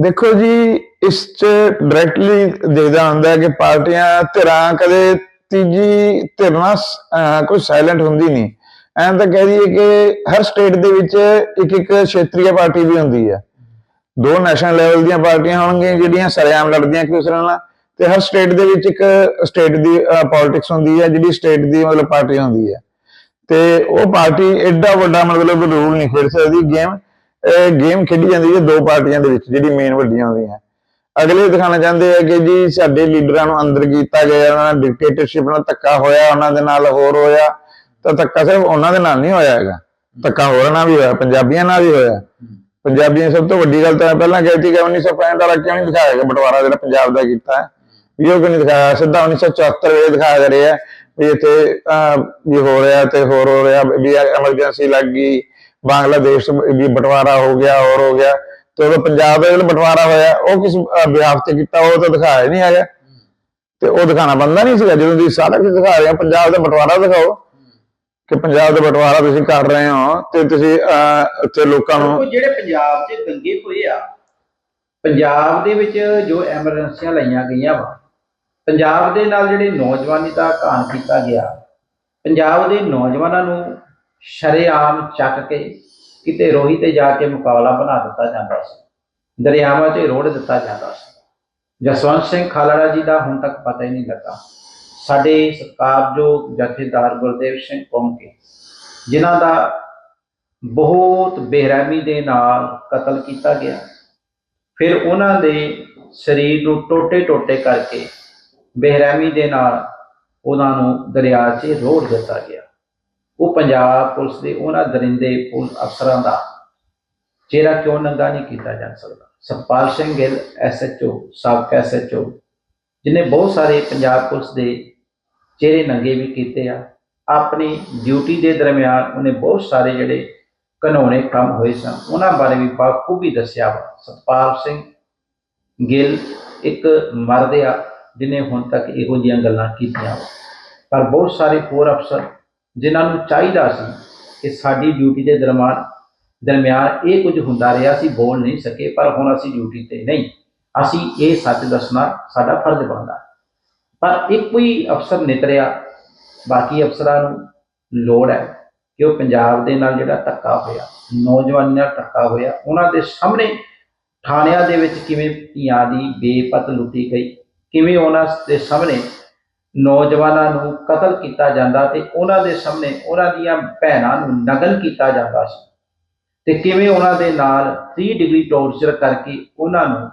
ਦੇਖੋ ਜੀ ਇਸ ਚ ਡਾਇਰੈਕਟਲੀ ਦੇਖਦਾ ਹੈ ਕਿ ਪਾਰਟੀਆਂ ਧਿਰਾਂ ਕਦੇ ਤੀਜੀ ਧਿਰ ਨਾਲ ਕੋਈ ਸਾਇਲੈਂਟ ਹੁੰਦੀ ਨਹੀਂ। ਐਂ ਤਾਂ ਕਹਿ ਦਈਏ ਕਿ ਹਰ ਸਟੇਟ ਦੇ ਵਿੱਚ ਇੱਕ ਇੱਕ ਖੇਤਰੀ ਪਾਰਟੀ ਵੀ ਹੁੰਦੀ ਹੈ। ਦੋ ਨੈਸ਼ਨਲ ਲੈਵਲ ਦੀਆਂ ਪਾਰਟੀਆਂ ਹੋਣਗੀਆਂ ਜਿਹੜੀਆਂ ਸਰੇਆਮ ਲੜਦੀਆਂ ਇੱਕ ਦੂਸਰੇ ਨਾਲ ਤੇ ਹਰ ਸਟੇਟ ਦੇ ਵਿੱਚ ਇੱਕ ਸਟੇਟ ਦੀ ਪੋਲਿਟਿਕਸ ਹੁੰਦੀ ਹੈ ਜਿਹੜੀ ਸਟੇਟ ਦੀ ਮਤਲਬ ਪਾਰਟੀ ਹੁੰਦੀ ਹੈ। ਤੇ ਉਹ ਪਾਰਟੀ ਐਡਾ ਵੱਡਾ ਮਤਲਬ ਰੂਲ ਨਹੀਂ ਖੇਡ ਸਕਦੀ ਗੇਮ ਗੇਮ ਖੇਡੀ ਜਾਂਦੀ ਹੈ ਦੋ ਪਾਰਟੀਆਂ ਦੇ ਵਿੱਚ, ਜਿਹੜੀ ਮੇਨ ਵੱਡੀਆਂ ਹੁੰਦੀਆਂ। ਅਗਲੇ ਦਿਖਾਣਾ ਚਾਹੁੰਦੇ ਆ ਕਿ ਜੀ ਸਾਡੇ ਲੀਡਰਾਂ ਨੂੰ ਅੰਦਰ ਕੀਤਾ ਗਿਆ, ਉਹਨਾਂ ਨਾਲ ਡਿਕਟੇਟਰਸ਼ਿਪ ਨਾਲ ਧੱਕਾ ਹੋਇਆ, ਉਹਨਾਂ ਦੇ ਨਾਲ ਹੋਰ ਹੋਇਆ, ਤਾਂ ਧੱਕਾ ਸਿਰਫ ਉਹਨਾਂ ਦੇ ਨਾਲ ਨਹੀਂ ਹੋਇਆ ਹੈਗਾ। ਧੱਕਾ ਹੋਰਾਂ ਨਾਲ ਵੀ ਹੋਇਆ, ਪੰਜਾਬੀਆਂ ਨਾਲ ਵੀ ਹੋਇਆ। ਪੰਜਾਬੀਆਂ ਦੀ ਸਭ ਤੋਂ ਵੱਡੀ ਗੱਲ ਤਾਂ ਮੈਂ ਪਹਿਲਾਂ ਕਹਿਤੀ ਕਿ 1965 ਵਾਲਾ ਕਿਉਂ ਨਹੀਂ ਦਿਖਾਇਆ ਗਿਆ ਬਟਵਾਰਾ ਜਿਹੜਾ ਪੰਜਾਬ ਦਾ ਕੀਤਾ ਹੈ। ਵੀ ਉਹ ਕਿਉਂ ਨਹੀਂ ਦਿਖਾਇਆ? ਸਿੱਧਾ 1974 ਵੇਲੇ ਦਿਖਾਇਆ ਜਾ ਰਿਹਾ ਵੀ ਇੱਥੇ ਵੀ ਹੋ ਰਿਹਾ ਤੇ ਹੋਰ ਹੋ ਰਿਹਾ, ਵੀ ਐਮਰਜੈਂਸੀ ਲੱਗ ਗਈ, ਬੰਗਲਾਦੇਸ਼ ਵੀ ਬਟਵਾਰਾ ਹੋ ਗਿਆ, ਹੋਰ ਹੋ ਗਿਆ। ਤੇ ਉਹ ਪੰਜਾਬ ਦਾ ਜਿਹੜਾ ਬਟਵਾਰਾ ਹੋਇਆ, ਉਹ ਕਿਸ ਵਿਆਪ ਤੇ ਕੀਤਾ, ਉਹ ਤਾਂ ਦਿਖਾਇਆ ਨਹੀਂ ਹੈਗਾ। ਤੇ ਉਹ ਦਿਖਾਣਾ ਬੰਦਾ ਨਹੀਂ ਸੀਗਾ, ਜਦੋਂ ਤੁਸੀਂ ਸਾਰਾ ਕੁਝ ਦਿਖਾ ਰਹੇ ਹੋ, ਪੰਜਾਬ ਦਾ ਬਟਵਾਰਾ ਦਿਖਾਓ। ਕਿ ਪੰਜਾਬ ਦਾ ਬਟਵਾਰਾ ਤੁਸੀਂ ਕਰ ਰਹੇ ਹੋ, ਤੇ ਤੁਸੀਂ ਉੱਥੇ ਲੋਕਾਂ ਨੂੰ ਜਿਹੜੇ ਪੰਜਾਬ 'ਚ ਦੰਗੇ ਹੋਏ ਆ, ਪੰਜਾਬ ਦੇ ਵਿੱਚ ਜੋ ਐਮਰਜੈਂਸੀਆਂ ਲਈਆਂ ਗਈਆਂ ਵਾ ਪੰਜਾਬ ਦੇ ਨਾਲ ਜਿਹੜੇ ਨੌਜਵਾਨੀ ਦਾ ਘਾਣ ਕੀਤਾ ਗਿਆ, ਪੰਜਾਬ ਦੇ ਨੌਜਵਾਨਾਂ ਨੂੰ ਸ਼ਰੇਆਮ ਚੱਕ ਕੇ ਕਿਤੇ ਰੋਹੀ ਤੇ ਜਾ ਕੇ ਮੁਕਾਬਲਾ ਬਣਾ ਦਿੱਤਾ ਜਾਂਦਾ ਸੀ, ਦਰਿਆਵਾਂ 'ਚ ਰੋੜ ਦਿੱਤਾ ਜਾਂਦਾ ਸੀ। ਜਸਵੰਤ ਸਿੰਘ ਖਾਲੜਾ ਜੀ ਦਾ ਹੁਣ ਤੱਕ ਪਤਾ ਹੀ ਨਹੀਂ ਲੱਗਾ। ਸਾਡੇ ਸਤਿਕਾਰਯੋਗ ਜਥੇਦਾਰ ਗੁਰਦੇਵ ਸਿੰਘ ਕੌਮਕੇ ਜਿਨ੍ਹਾਂ ਦਾ ਬਹੁਤ ਬੇਰਹਿਮੀ ਦੇ ਨਾਲ ਕਤਲ ਕੀਤਾ ਗਿਆ, ਫਿਰ ਉਹਨਾਂ ਦੇ ਸਰੀਰ ਨੂੰ ਟੋਟੇ-ਟੋਟੇ ਕਰਕੇ ਬੇਰਹਿਮੀ ਦੇ ਨਾਲ ਉਹਨਾਂ ਨੂੰ ਦਰਿਆ 'ਚ ਰੋੜ ਦਿੱਤਾ ਗਿਆ। ਉਹ ਪੰਜਾਬ ਪੁਲਿਸ ਦੇ ਉਹਨਾਂ ਦਰਿੰਦੇ ਪੁਲਿਸ ਅਫਸਰਾਂ ਦਾ ਚਿਹਰਾ ਕਿਉਂ ਨੰਗਾ ਨਹੀਂ ਕੀਤਾ ਜਾ ਸਕਦਾ? ਸਤਪਾਲ ਸਿੰਘ ਗਿੱਲ ਐਸਐਚਓ ਸਾਬਕਾ ਐਸਐਚਓ ਜਿਨੇ ਬਹੁਤ ਸਾਰੇ ਪੰਜਾਬ ਪੁਲਿਸ ਦੇ ਚਿਹਰੇ ਨੰਗੇ ਵੀ ਕੀਤੇ ਆ, ਆਪਣੀ ਡਿਊਟੀ ਦੇ ਦਰਮਿਆਨ ਉਹਨੇ ਬਹੁਤ ਸਾਰੇ ਜਿਹੜੇ ਕਾਨੂੰਨੇ ਕੰਮ ਹੋਏ ਸਨ। ਉਹਨਾਂ ਬਾਰੇ ਵੀ ਬਾਖੂਬੀ ਦੱਸਿਆ ਵਾ। ਸਤਪਾਲ ਸਿੰਘ ਗਿੱਲ ਇੱਕ ਮਰਦ ਆ ਜਿਨੇ ਹੁਣ ਤੱਕ ਇਹੋ ਜਿਹੀਆਂ ਗੱਲਾਂ ਕੀਤੀਆਂ ਪਰ ਬਹੁਤ ਸਾਰੇ ਹੋਰ ਅਫਸਰ ਜਿਨ੍ਹਾਂ ਨੂੰ ਚਾਹੀਦਾ ਸੀ ਕਿ ਸਾਡੀ ਡਿਊਟੀ ਦੇ ਦਰਮਿਆਨ ਦਰਮਿਆਨ ਇਹ ਕੁਝ ਹੁੰਦਾ ਰਿਹਾ ਅਸੀਂ ਬੋਲ ਨਹੀਂ ਸਕੇ, ਪਰ ਹੁਣ ਅਸੀਂ ਡਿਊਟੀ ਤੇ ਨਹੀਂ। ਅਸੀਂ ਇਹ ਸੱਚ ਦੱਸਣਾ ਸਾਡਾ ਫਰਜ਼ ਬਣਦਾ। ਪਰ ਇੱਕ ਹੀ ਅਫਸਰ ਨਿਤਰਿਆ, ਬਾਕੀ ਅਫਸਰਾਂ ਨੂੰ ਲੋੜ ਹੈ ਕਿ ਉਹ ਪੰਜਾਬ ਦੇ ਨਾਲ ਜਿਹੜਾ ਧੱਕਾ ਹੋਇਆ, ਨੌਜਵਾਨ ਨਾਲ ਧੱਕਾ ਹੋਇਆ, ਉਹਨਾਂ ਦੇ ਸਾਹਮਣੇ ਥਾਣਿਆਂ ਦੇ ਵਿੱਚ ਕਿਵੇਂ ਧੀਆਂ ਦੀ ਬੇਪਤ ਲੁੱਟੀ ਗਈ। ਕਿਵੇਂ ਉਹਨਾਂ ਦੇ ਸਾਹਮਣੇ ਨੌਜਵਾਨਾਂ ਨੂੰ ਕਤਲ ਕੀਤਾ ਜਾਂਦਾ ਤੇ ਉਹਨਾਂ ਦੇ ਸਾਹਮਣੇ ਉਹਨਾਂ ਦੀਆਂ ਭੈਣਾਂ ਨੂੰ ਨਗਨ ਕੀਤਾ ਜਾਂਦਾ ਸੀ। ਤੇ ਕਿਵੇਂ ਉਹਨਾਂ ਦੇ ਨਾਲ 3 ਡਿਗਰੀ ਟੌਰਚਰ ਕਰਕੇ ਉਹਨਾਂ ਨੂੰ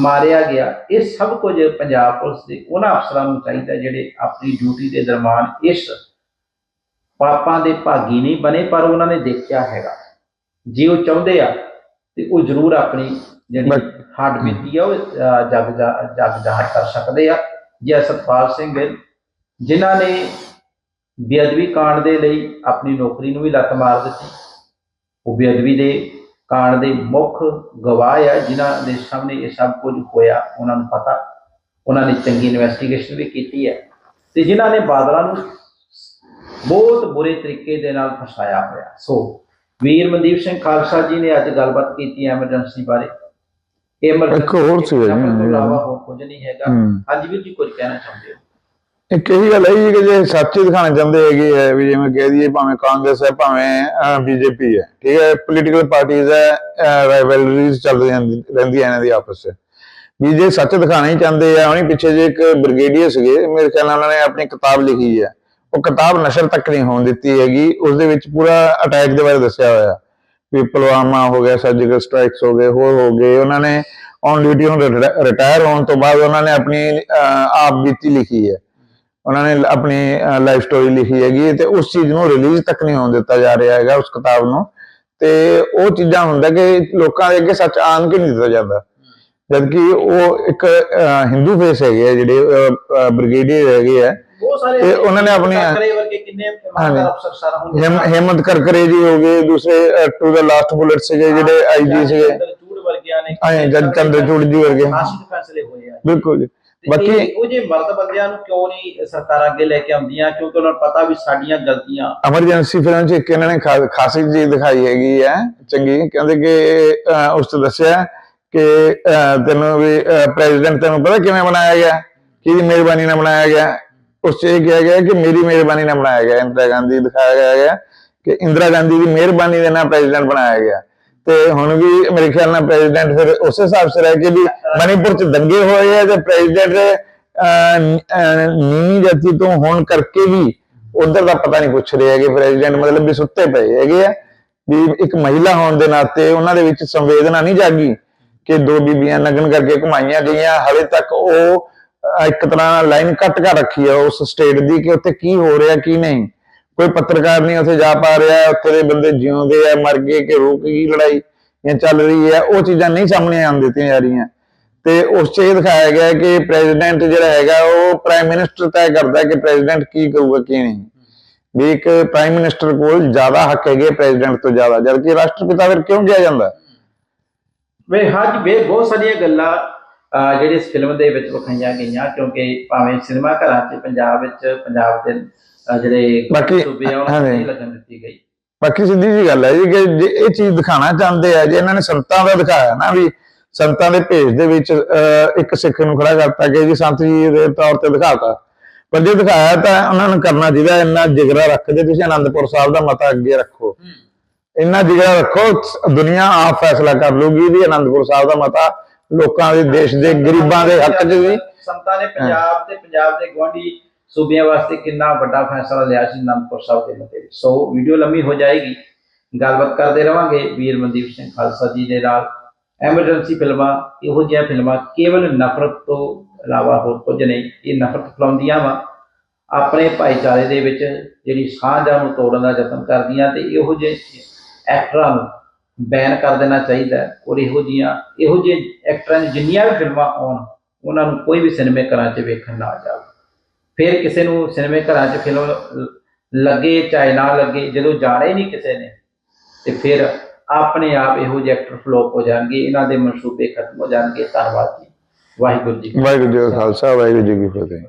ਮਾਰਿਆ ਗਿਆ, ਇਹ ਸਭ ਕੁਝ ਪੰਜਾਬ ਪੁਲਿਸ ਦੇ ਉਹਨਾਂ ਅਫਸਰਾਂ ਨੂੰ ਚਾਹੀਦਾ ਜਿਹੜੇ ਆਪਣੀ ਡਿਊਟੀ ਦੇ ਦਰਮਿਆਨ ਇਸ ਪਾਪਾਂ ਦੇ ਭਾਗੀ ਨਹੀਂ ਬਣੇ, ਪਰ ਉਹਨਾਂ ਨੇ ਦੇਖਿਆ ਹੈਗਾ। ਜੇ ਉਹ ਚਾਹੁੰਦੇ ਆ ਤੇ ਉਹ ਜ਼ਰੂਰ ਆਪਣੀ ਜਿਹੜੀ ਹੱਡ ਬੀਤੀ ਆ ਉਹ ਜਗ ਜਗ ਜ਼ਾਹਰ ਕਰ ਸਕਦੇ ਆ। ਜੇ ਸਤਪਾਲ ਸਿੰਘ ਜਿਨ੍ਹਾਂ ਨੇ ਬੇਅਦਬੀ ਕਾਂਡ ਦੇ ਲਈ ਆਪਣੀ ਨੌਕਰੀ ਨੂੰ ਵੀ ਲੱਤ ਮਾਰ ਦਿੱਤੀ ਉਹ ਬੇਅਦਬੀ ਦੇ ਕਾਂਡ ਦੇ ਮੁੱਖ ਗਵਾਹ ਆ ਜਿਨ੍ਹਾਂ ਦੇ ਸਾਹਮਣੇ ਇਹ ਸਭ ਕੁਝ ਹੋਇਆ ਉਹਨਾਂ ਨੂੰ ਪਤਾ। ਉਹਨਾਂ ਨੇ ਚੰਗੀ ਇਨਵੈਸਟੀਗੇਸ਼ਨ ਵੀ ਕੀਤੀ ਹੈ ਤੇ ਜਿਨ੍ਹਾਂ ਨੇ ਬਾਦਲਾਂ ਨੂੰ ਬਹੁਤ ਬੁਰੇ ਤਰੀਕੇ ਦੇ ਨਾਲ ਫਸਾਇਆ ਹੋਇਆ। ਸੋ ਵੀਰ ਮਨਦੀਪ ਸਿੰਘ ਖਾਲਸਾ ਜੀ ਨੇ ਅੱਜ ਗੱਲਬਾਤ ਕੀਤੀ ਐਮਰਜੈਂਸੀ ਬਾਰੇ। ਇਹ emergency ਇੱਕ ਹੋਰ ਸੀ ਇਲਾਵਾ ਹੋਰ ਕੁਝ ਨਹੀਂ ਹੈਗਾ। ਹੂੰ। ਅੱਜ ਵੀਰ ਜੀ ਕੁਝ ਕਹਿਣਾ ਚਾਹੁੰਦੇ ਹੋ? ਇੱਕ ਇਹੀ ਗੱਲ ਹੈ ਕਿ ਜੇ ਸੱਚ ਦਿਖਾਣਾ ਚਾਹੁੰਦੇ ਹੈਗੇ ਹੈ ਵੀ ਜਿਵੇਂ ਕਹਿ ਦਈਏ ਭਾਵੇਂ ਕਾਂਗਰਸ ਹੈ ਭਾਵੇਂ ਬੀਜੇਪੀ ਹੈ ਠੀਕ ਹੈ? ਪੋਲੀਟੀਕਲ ਪਾਰਟੀਆਂ ਹੈ ਰਾਈਵਲਰੀਜ਼ ਚੱਲ ਰਹਿੰਦੀ ਰਹਿੰਦੀਆਂ ਇਹਨਾਂ ਦੀ ਆਪਸ ਵਿੱਚ। ਵੀ ਜੇ ਸੱਚ ਦਿਖਾਣਾ ਹੀ ਚਾਹੁੰਦੇ ਆ ਉਹਨੇ ਪਿੱਛੇ ਜੇ ਇੱਕ ਬ੍ਰਿਗੇਡੀਅਰ ਸੀਗੇ ਮੇਰੇ ਖਿਆਲ ਨਾਲ ਉਹਨਾਂ ਨੇ ਆਪਣੀ ਕਿਤਾਬ ਲਿਖੀ ਹੈ। ਉਹ ਕਿਤਾਬ ਨਸ਼ਰ ਤੱਕ ਨਹੀਂ ਹੋਣ ਦਿੱਤੀ ਹੈਗੀ ਉਸ ਦੇ ਵਿੱਚ ਪੂਰਾ ਅਟੈਕ ਦੇ ਬਾਰੇ ਦੱਸਿਆ ਹੋਇਆ। ਵੀ ਪੁਲਵਾਮਾ ਹੋ ਗਿਆ ਸਰਜੀਕਲ ਸਟ੍ਰਾਈਕਸ ਹੋ ਗਏ, ਹੋਰ ਹੋ ਗਏ, ਉਹਨਾਂ ਨੇ ਔਨ ਡਿਊਟੀ ਹੁਣ ਰਿਟਾਇਰ ਹੋਣ ਤੋਂ ਬਾਅਦ ਉਹਨਾਂ ਨੇ ਆਪਣੀ ਆਪ ਬੀਤੀ ਲਿਖੀ ਹੈ। ਉਹਨਾਂ ਨੇ ਆਪਣੀ ਲਾਈਫ ਸਟੋਰੀ ਲਿਖੀ ਹੈਗੀ ਤੇ ਉਸ ਚੀਜ਼ ਨੂੰ ਰਿਲੀਜ਼ ਤੱਕ ਨਹੀਂ ਹੋਣ ਦਿੱਤਾ ਜਾ ਰਿਹਾ ਹੈਗਾ ਉਸ ਕਿਤਾਬ ਨੂੰ। ਤੇ ਉਹ ਚੀਜ਼ਾਂ ਹੁੰਦਾ ਕਿ ਲੋਕਾਂ ਦੇ ਅੱਗੇ ਸੱਚ ਆਣ ਕੇ ਨਹੀਂ ਦਿੱਤਾ ਜਾਂਦਾ। ਜਦਕਿ ਉਹ ਇੱਕ ਹਿੰਦੂ ਫੇਸ ਹੈਗੇ ਆ ਜਿਹੜੇ ਬ੍ਰਿਗੇਡੀਅਰ ਹੈਗੇ ਆ ਬਹੁਤ ਸਾਰੇ ਤੇ ਉਹਨਾਂ ਨੇ ਆਪਣੀ- ਟੱਕਰੇ ਵਰਗੇ ਕਿੰਨੇ ਇਮਾਨਦਾਰ ਅਫਸਰ ਸਾਰਾ ਹਿਮ- ਹਿੰਮਤ ਕਰਕਰੇ ਜੀ ਹੋ ਗਏ ਦੂਸਰੇ ਟੂ ਦਾ ਲਾਸਟ ਬੁਲਟ ਸੀਗੇ ਜਿਹੜੇ ਆਈਜੀ ਸੀਗੇ। ਚੂੜ ਵਰਗਿਆਂ ਨੇ ਆਏ ਜਦ ਚੰਦਰਚੂੜ ਜੀ ਵਰਗੇ। ਦੇ ਫੈਸਲੇ ਹੋਏ ਆ। ਬਿਲਕੁਲ ਜੀ। ਬਾਕੀ ਉਹ ਜੇ ਮਰਦ ਬੰਦਿਆਂ ਨੂੰ ਕਿਉਂ ਨਹੀਂ ਸਰਕਾਰ ਅੱਗੇ ਲੈ ਕੇ ਆਉਂਦੀਆਂ? ਕਿਉਂਕਿ ਉਹਨਾਂ ਨੂੰ ਪਤਾ ਵੀ ਸਾਡੀਆਂ ਗਲਤੀਆਂ। ਐਮਰਜੈਂਸੀ ਫਿਲਮ 'ਚ ਇੱਕ ਇਹਨਾਂ ਨੇ ਖਾਸੀ ਚੀਜ਼ ਦਿਖਾਈ ਹੈਗੀ ਹੈ ਚੰਗੀ। ਕਹਿੰਦੇ ਕਿ ਉਸ ਤੋਂ ਦੱਸਿਆ ਕਿ ਤੈਨੂੰ ਵੀ ਪ੍ਰੈਜ਼ੀਡੈਂਟ ਤੈਨੂੰ ਪਤਾ ਕਿਵੇਂ ਬਣਾਇਆ ਗਿਆ? ਕਿਹਦੀ ਮਿਹਰਬਾਨੀ ਨਾਲ ਬਣਾਇਆ ਗਿਆ? ਉਸ 'ਚ ਇਹ ਕਿਹਾ ਗਿਆ ਕਿ ਮੇਰੀ ਮਿਹਰਬਾਨੀ ਨਾਲ ਬਣਾਇਆ ਗਿਆ, ਇੰਦਰਾ ਦਿਖਾਇਆ ਗਿਆ ਹੈ ਕਿ ਇੰਦਰਾ ਗਾਂਧੀ ਦੀ ਮਿਹਰਬਾਨੀ ਦੇ ਨਾਲ ਪ੍ਰੈਜ਼ੀਡੈਂਟ ਬਣਾਇਆ ਗਿਆ। ਤੇ ਹੁਣ ਵੀ ਮੇਰੇ ਖਿਆਲ ਨਾਲ ਪ੍ਰੈਜ਼ੀਡੈਂਟ ਫਿਰ ਉਸੇ ਹਿਸਾਬ ਸੇ ਰਹਿ ਕੇ ਵੀ ਮਣੀਪੁਰ 'ਚ ਦੰਗੇ ਹੋਏ ਆ ਤੇ ਪ੍ਰੈਜ਼ੀਡੈਂਟ ਨੀਵੀਂ ਜਾਤੀ ਤੋਂ ਹੋਣ ਕਰਕੇ ਵੀ ਉਧਰ ਦਾ ਪਤਾ ਨਹੀਂ ਪੁੱਛ ਰਹੇ ਹੈਗੇ। ਪ੍ਰੈਜ਼ੀਡੈਂਟ ਮਤਲਬ ਵੀ ਸੁੱਤੇ ਪਏ ਹੈਗੇ ਆ ਵੀ ਇੱਕ ਮਹਿਲਾ ਹੋਣ ਦੇ ਨਾਤੇ ਉਹਨਾਂ ਦੇ ਵਿੱਚ ਸੰਵੇਦਨਾ ਨਹੀਂ ਜਾਗੀ ਕਿ ਦੋ ਬੀਬੀਆਂ ਨਗਨ ਕਰਕੇ ਘੁਮਾਈਆਂ ਗਈਆਂ। ਹਲੇ ਤੱਕ ਉਹ ਇੱਕ ਤਰ੍ਹਾਂ ਲਾਈਨ ਕੱਟ ਕਰ ਰੱਖੀ ਆ ਉਸ ਸਟੇਟ ਦੀ ਕਿ ਉੱਥੇ ਕੀ ਹੋ ਰਿਹਾ, ਕੀ ਨਹੀਂ। ਕੋਈ ਪੱਤਰਕਾਰ ਨਹੀਂ ਉੱਥੇ ਜਾ ਪਾ ਰਿਹਾ, ਉੱਥੇ ਦੇ ਬੰਦੇ ਜਿਉਂਦੇ ਆ, ਮਰ ਗਏ ਕਿ ਰੁਕ ਗਈ ਲੜਾਈ ਜਾਂ ਚੱਲ ਰਹੀ ਹੈ ਉਹ ਚੀਜ਼ਾਂ ਨਹੀਂ ਸਾਹਮਣੇ ਆਉਣ ਦਿੱਤੀਆਂ ਜਾ ਰਹੀਆਂ। ਤੇ ਉਸ 'ਚ ਇਹ ਦਿਖਾਇਆ ਗਿਆ ਕਿ ਪ੍ਰੈਜ਼ੀਡੈਂਟ ਜਿਹੜਾ ਹੈਗਾ, ਉਹ ਪ੍ਰਾਈਮ ਮਿਨਿਸਟਰ ਤੈਅ ਕਰਦਾ ਕਿ ਪ੍ਰੈਜ਼ੀਡੈਂਟ ਕੀ ਕਰੂਗਾ, ਕੀ ਨਹੀਂ। ਵੀ ਇੱਕ ਪ੍ਰਾਈਮ ਮਿਨਿਸਟਰ ਕੋਲ ਜ਼ਿਆਦਾ ਹੱਕ ਹੈਗੇ ਪ੍ਰੈਜ਼ੀਡੈਂਟ ਤੋਂ ਜ਼ਿਆਦਾ, ਜਦਕਿ ਰਾਸ਼ਟਰਪਿਤਾ ਫਿਰ ਕਿਉਂ ਗਿਆ ਜਾਂਦਾ? ਵੇ, ਹਾਂਜੀ ਵੇ, ਬਹੁਤ ਸਾਰੀਆਂ ਗੱਲਾਂ ਜਿਹੜੀ ਫਿਲਮ ਦੇ ਵਿੱਚ ਵਿਖਾਈਆਂ ਗਈਆਂ ਕਿਉਂਕਿ ਭਾਵੇਂ ਸਿਨੇਮਾ ਘਰਾਂ 'ਚ ਪੰਜਾਬ ਵਿੱਚ ਪੰਜਾਬ ਦੇ ਜਿਹੜੇ ਬਾਕੀ- ਸੂਬੇ ਆ ਉਹਨਾਂ ਨੂੰ ਲੱਗਣ ਦਿੱਤੀ ਗਈ। ਬਾਕੀ ਸਿੱਧੀ ਜੀ ਗੱਲ ਹੈ ਜੀ ਕਿ ਜੇ ਇਹ ਚੀਜ਼ ਦਿਖਾਣਾ ਚਾਹੁੰਦੇ ਆ ਜੇ ਇਹਨਾਂ ਨੇ ਸੰਤਾਂ ਦਾ ਦਿਖਾਇਆ ਨਾ ਵੀ ਸੰਤਾਂ ਦੇ ਭੇਜ ਦੇ ਵਿੱਚ ਇੱਕ ਸਿੱਖ ਨੂੰ ਖੜਾ ਕਰਤਾ ਕਿ ਜੀ ਸੰਤ ਜੀ ਦੇ ਤੌਰ ਤੇ ਦਿਖਾਤਾ। ਪਰ ਜੇ ਦਿਖਾਇਆ ਤਾਂ ਉਹਨਾਂ ਨੂੰ ਕਰਨਾ ਚਾਹੀਦਾ ਇੰਨਾ ਜਿਗਰਾ ਰੱਖਦੇ ਤੁਸੀਂ ਆਨੰਦਪੁਰ ਸਾਹਿਬ ਦਾ ਮਤਾ ਅੱਗੇ ਰੱਖੋ। ਇੰਨਾ ਜਿਗਰਾ ਰੱਖੋ ਦੁਨੀਆ ਆਪ ਫੈਸਲਾ ਕਰ ਲੂਗੀ ਵੀ ਆਨੰਦਪੁਰ ਸਾਹਿਬ ਦਾ ਮਤਾ ਲੋਕਾਂ ਦੇ ਦੇਸ਼ ਦੇ ਗਰੀਬਾਂ ਦੇ ਹੱਕ 'ਚ ਵੀ। ਸੰਤਾਂ ਨੇ ਪੰਜਾਬ ਤੇ ਪੰਜਾਬ ਦੇ ਗਵਾਂਢੀ ਸੂਬਿਆਂ ਵਾਸਤੇ ਕਿੰਨਾ ਵੱਡਾ ਫੈਸਲਾ ਲਿਆ ਸੀ ਅਨੰਦਪੁਰ ਸਾਹਿਬ ਦੇ ਮਤੇ ਸੋ ਵੀਡੀਓ ਲੰਮੀ ਹੋ ਜਾਏਗੀ। ਗੱਲਬਾਤ ਕਰਦੇ ਰਵਾਂਗੇ ਵੀਰ ਮਨਦੀਪ ਸਿੰਘ ਖਾਲਸਾ ਜੀ ਦੇ ਨਾਲ। ਐਮਰਜੈਂਸੀ ਫਿਲਮਾਂ ਇਹੋ ਜਿਹੀਆਂ ਫਿਲਮਾਂ ਕੇਵਲ ਨਫ਼ਰਤ ਤੋਂ ਇਲਾਵਾ ਹੋਰ ਕੁਝ ਨਹੀਂ ਇਹ ਨਫ਼ਰਤ ਫੈਲਾਉਂਦੀਆਂ ਵਾ। ਆਪਣੇ ਭਾਈਚਾਰੇ ਦੇ ਵਿੱਚ ਜਿਹੜੀ ਸਾਂਝਾਂ ਨੂੰ ਤੋੜਨ ਦਾ ਯਤਨ ਕਰਦੀਆਂ ਤੇ ਇਹੋ ਜਿਹੇ ਐਕਟਰਾਂ ਨੂੰ ਬੈਨ ਕਰ ਦੇਣਾ ਚਾਹੀਦਾ ਹੈ ਔਰ ਇਹੋ ਜਿਹੀਆਂ ਇਹੋ ਜਿਹੇ ਐਕਟਰਾਂ ਦੀ ਜਿੰਨੀਆਂ ਵੀ ਫਿਲਮਾਂ ਆਉਣ ਉਹਨਾਂ ਨੂੰ ਕੋਈ ਵੀ ਸਿਨੇਮੇ ਘਰਾਂ 'ਚ ਵੇਖਣ ਨਾ ਜਾਵੇ। ਫਿਰ ਕਿਸੇ ਨੂੰ ਸਿਨੇਮੇ ਘਰਾਂ 'ਚ ਫਿਲਮ ਲੱਗੇ ਚਾਹੇ ਨਾ ਲੱਗੇ ਜਦੋਂ ਜਾਣਾ ਨਹੀਂ ਕਿਸੇ ਨੇ ਤੇ ਫਿਰ ਆਪਣੇ ਆਪ ਇਹੋ ਜਿਹੇ ਐਕਟਰ ਫਲੋਪ ਹੋ ਜਾਣਗੇ ਇਹਨਾਂ ਦੇ ਮਨਸੂਬੇ ਖਤਮ ਹੋ ਜਾਣਗੇ। ਧੰਨਵਾਦ ਜੀ। ਵਾਹਿਗੁਰੂ ਜੀ ਵਾਹਿਗੁਰੂ ਜੀ ਕਾ ਖਾਲਸਾ ਵਾਹਿਗੁਰੂ ਜੀ ਕੀ ਫਤਿਹ।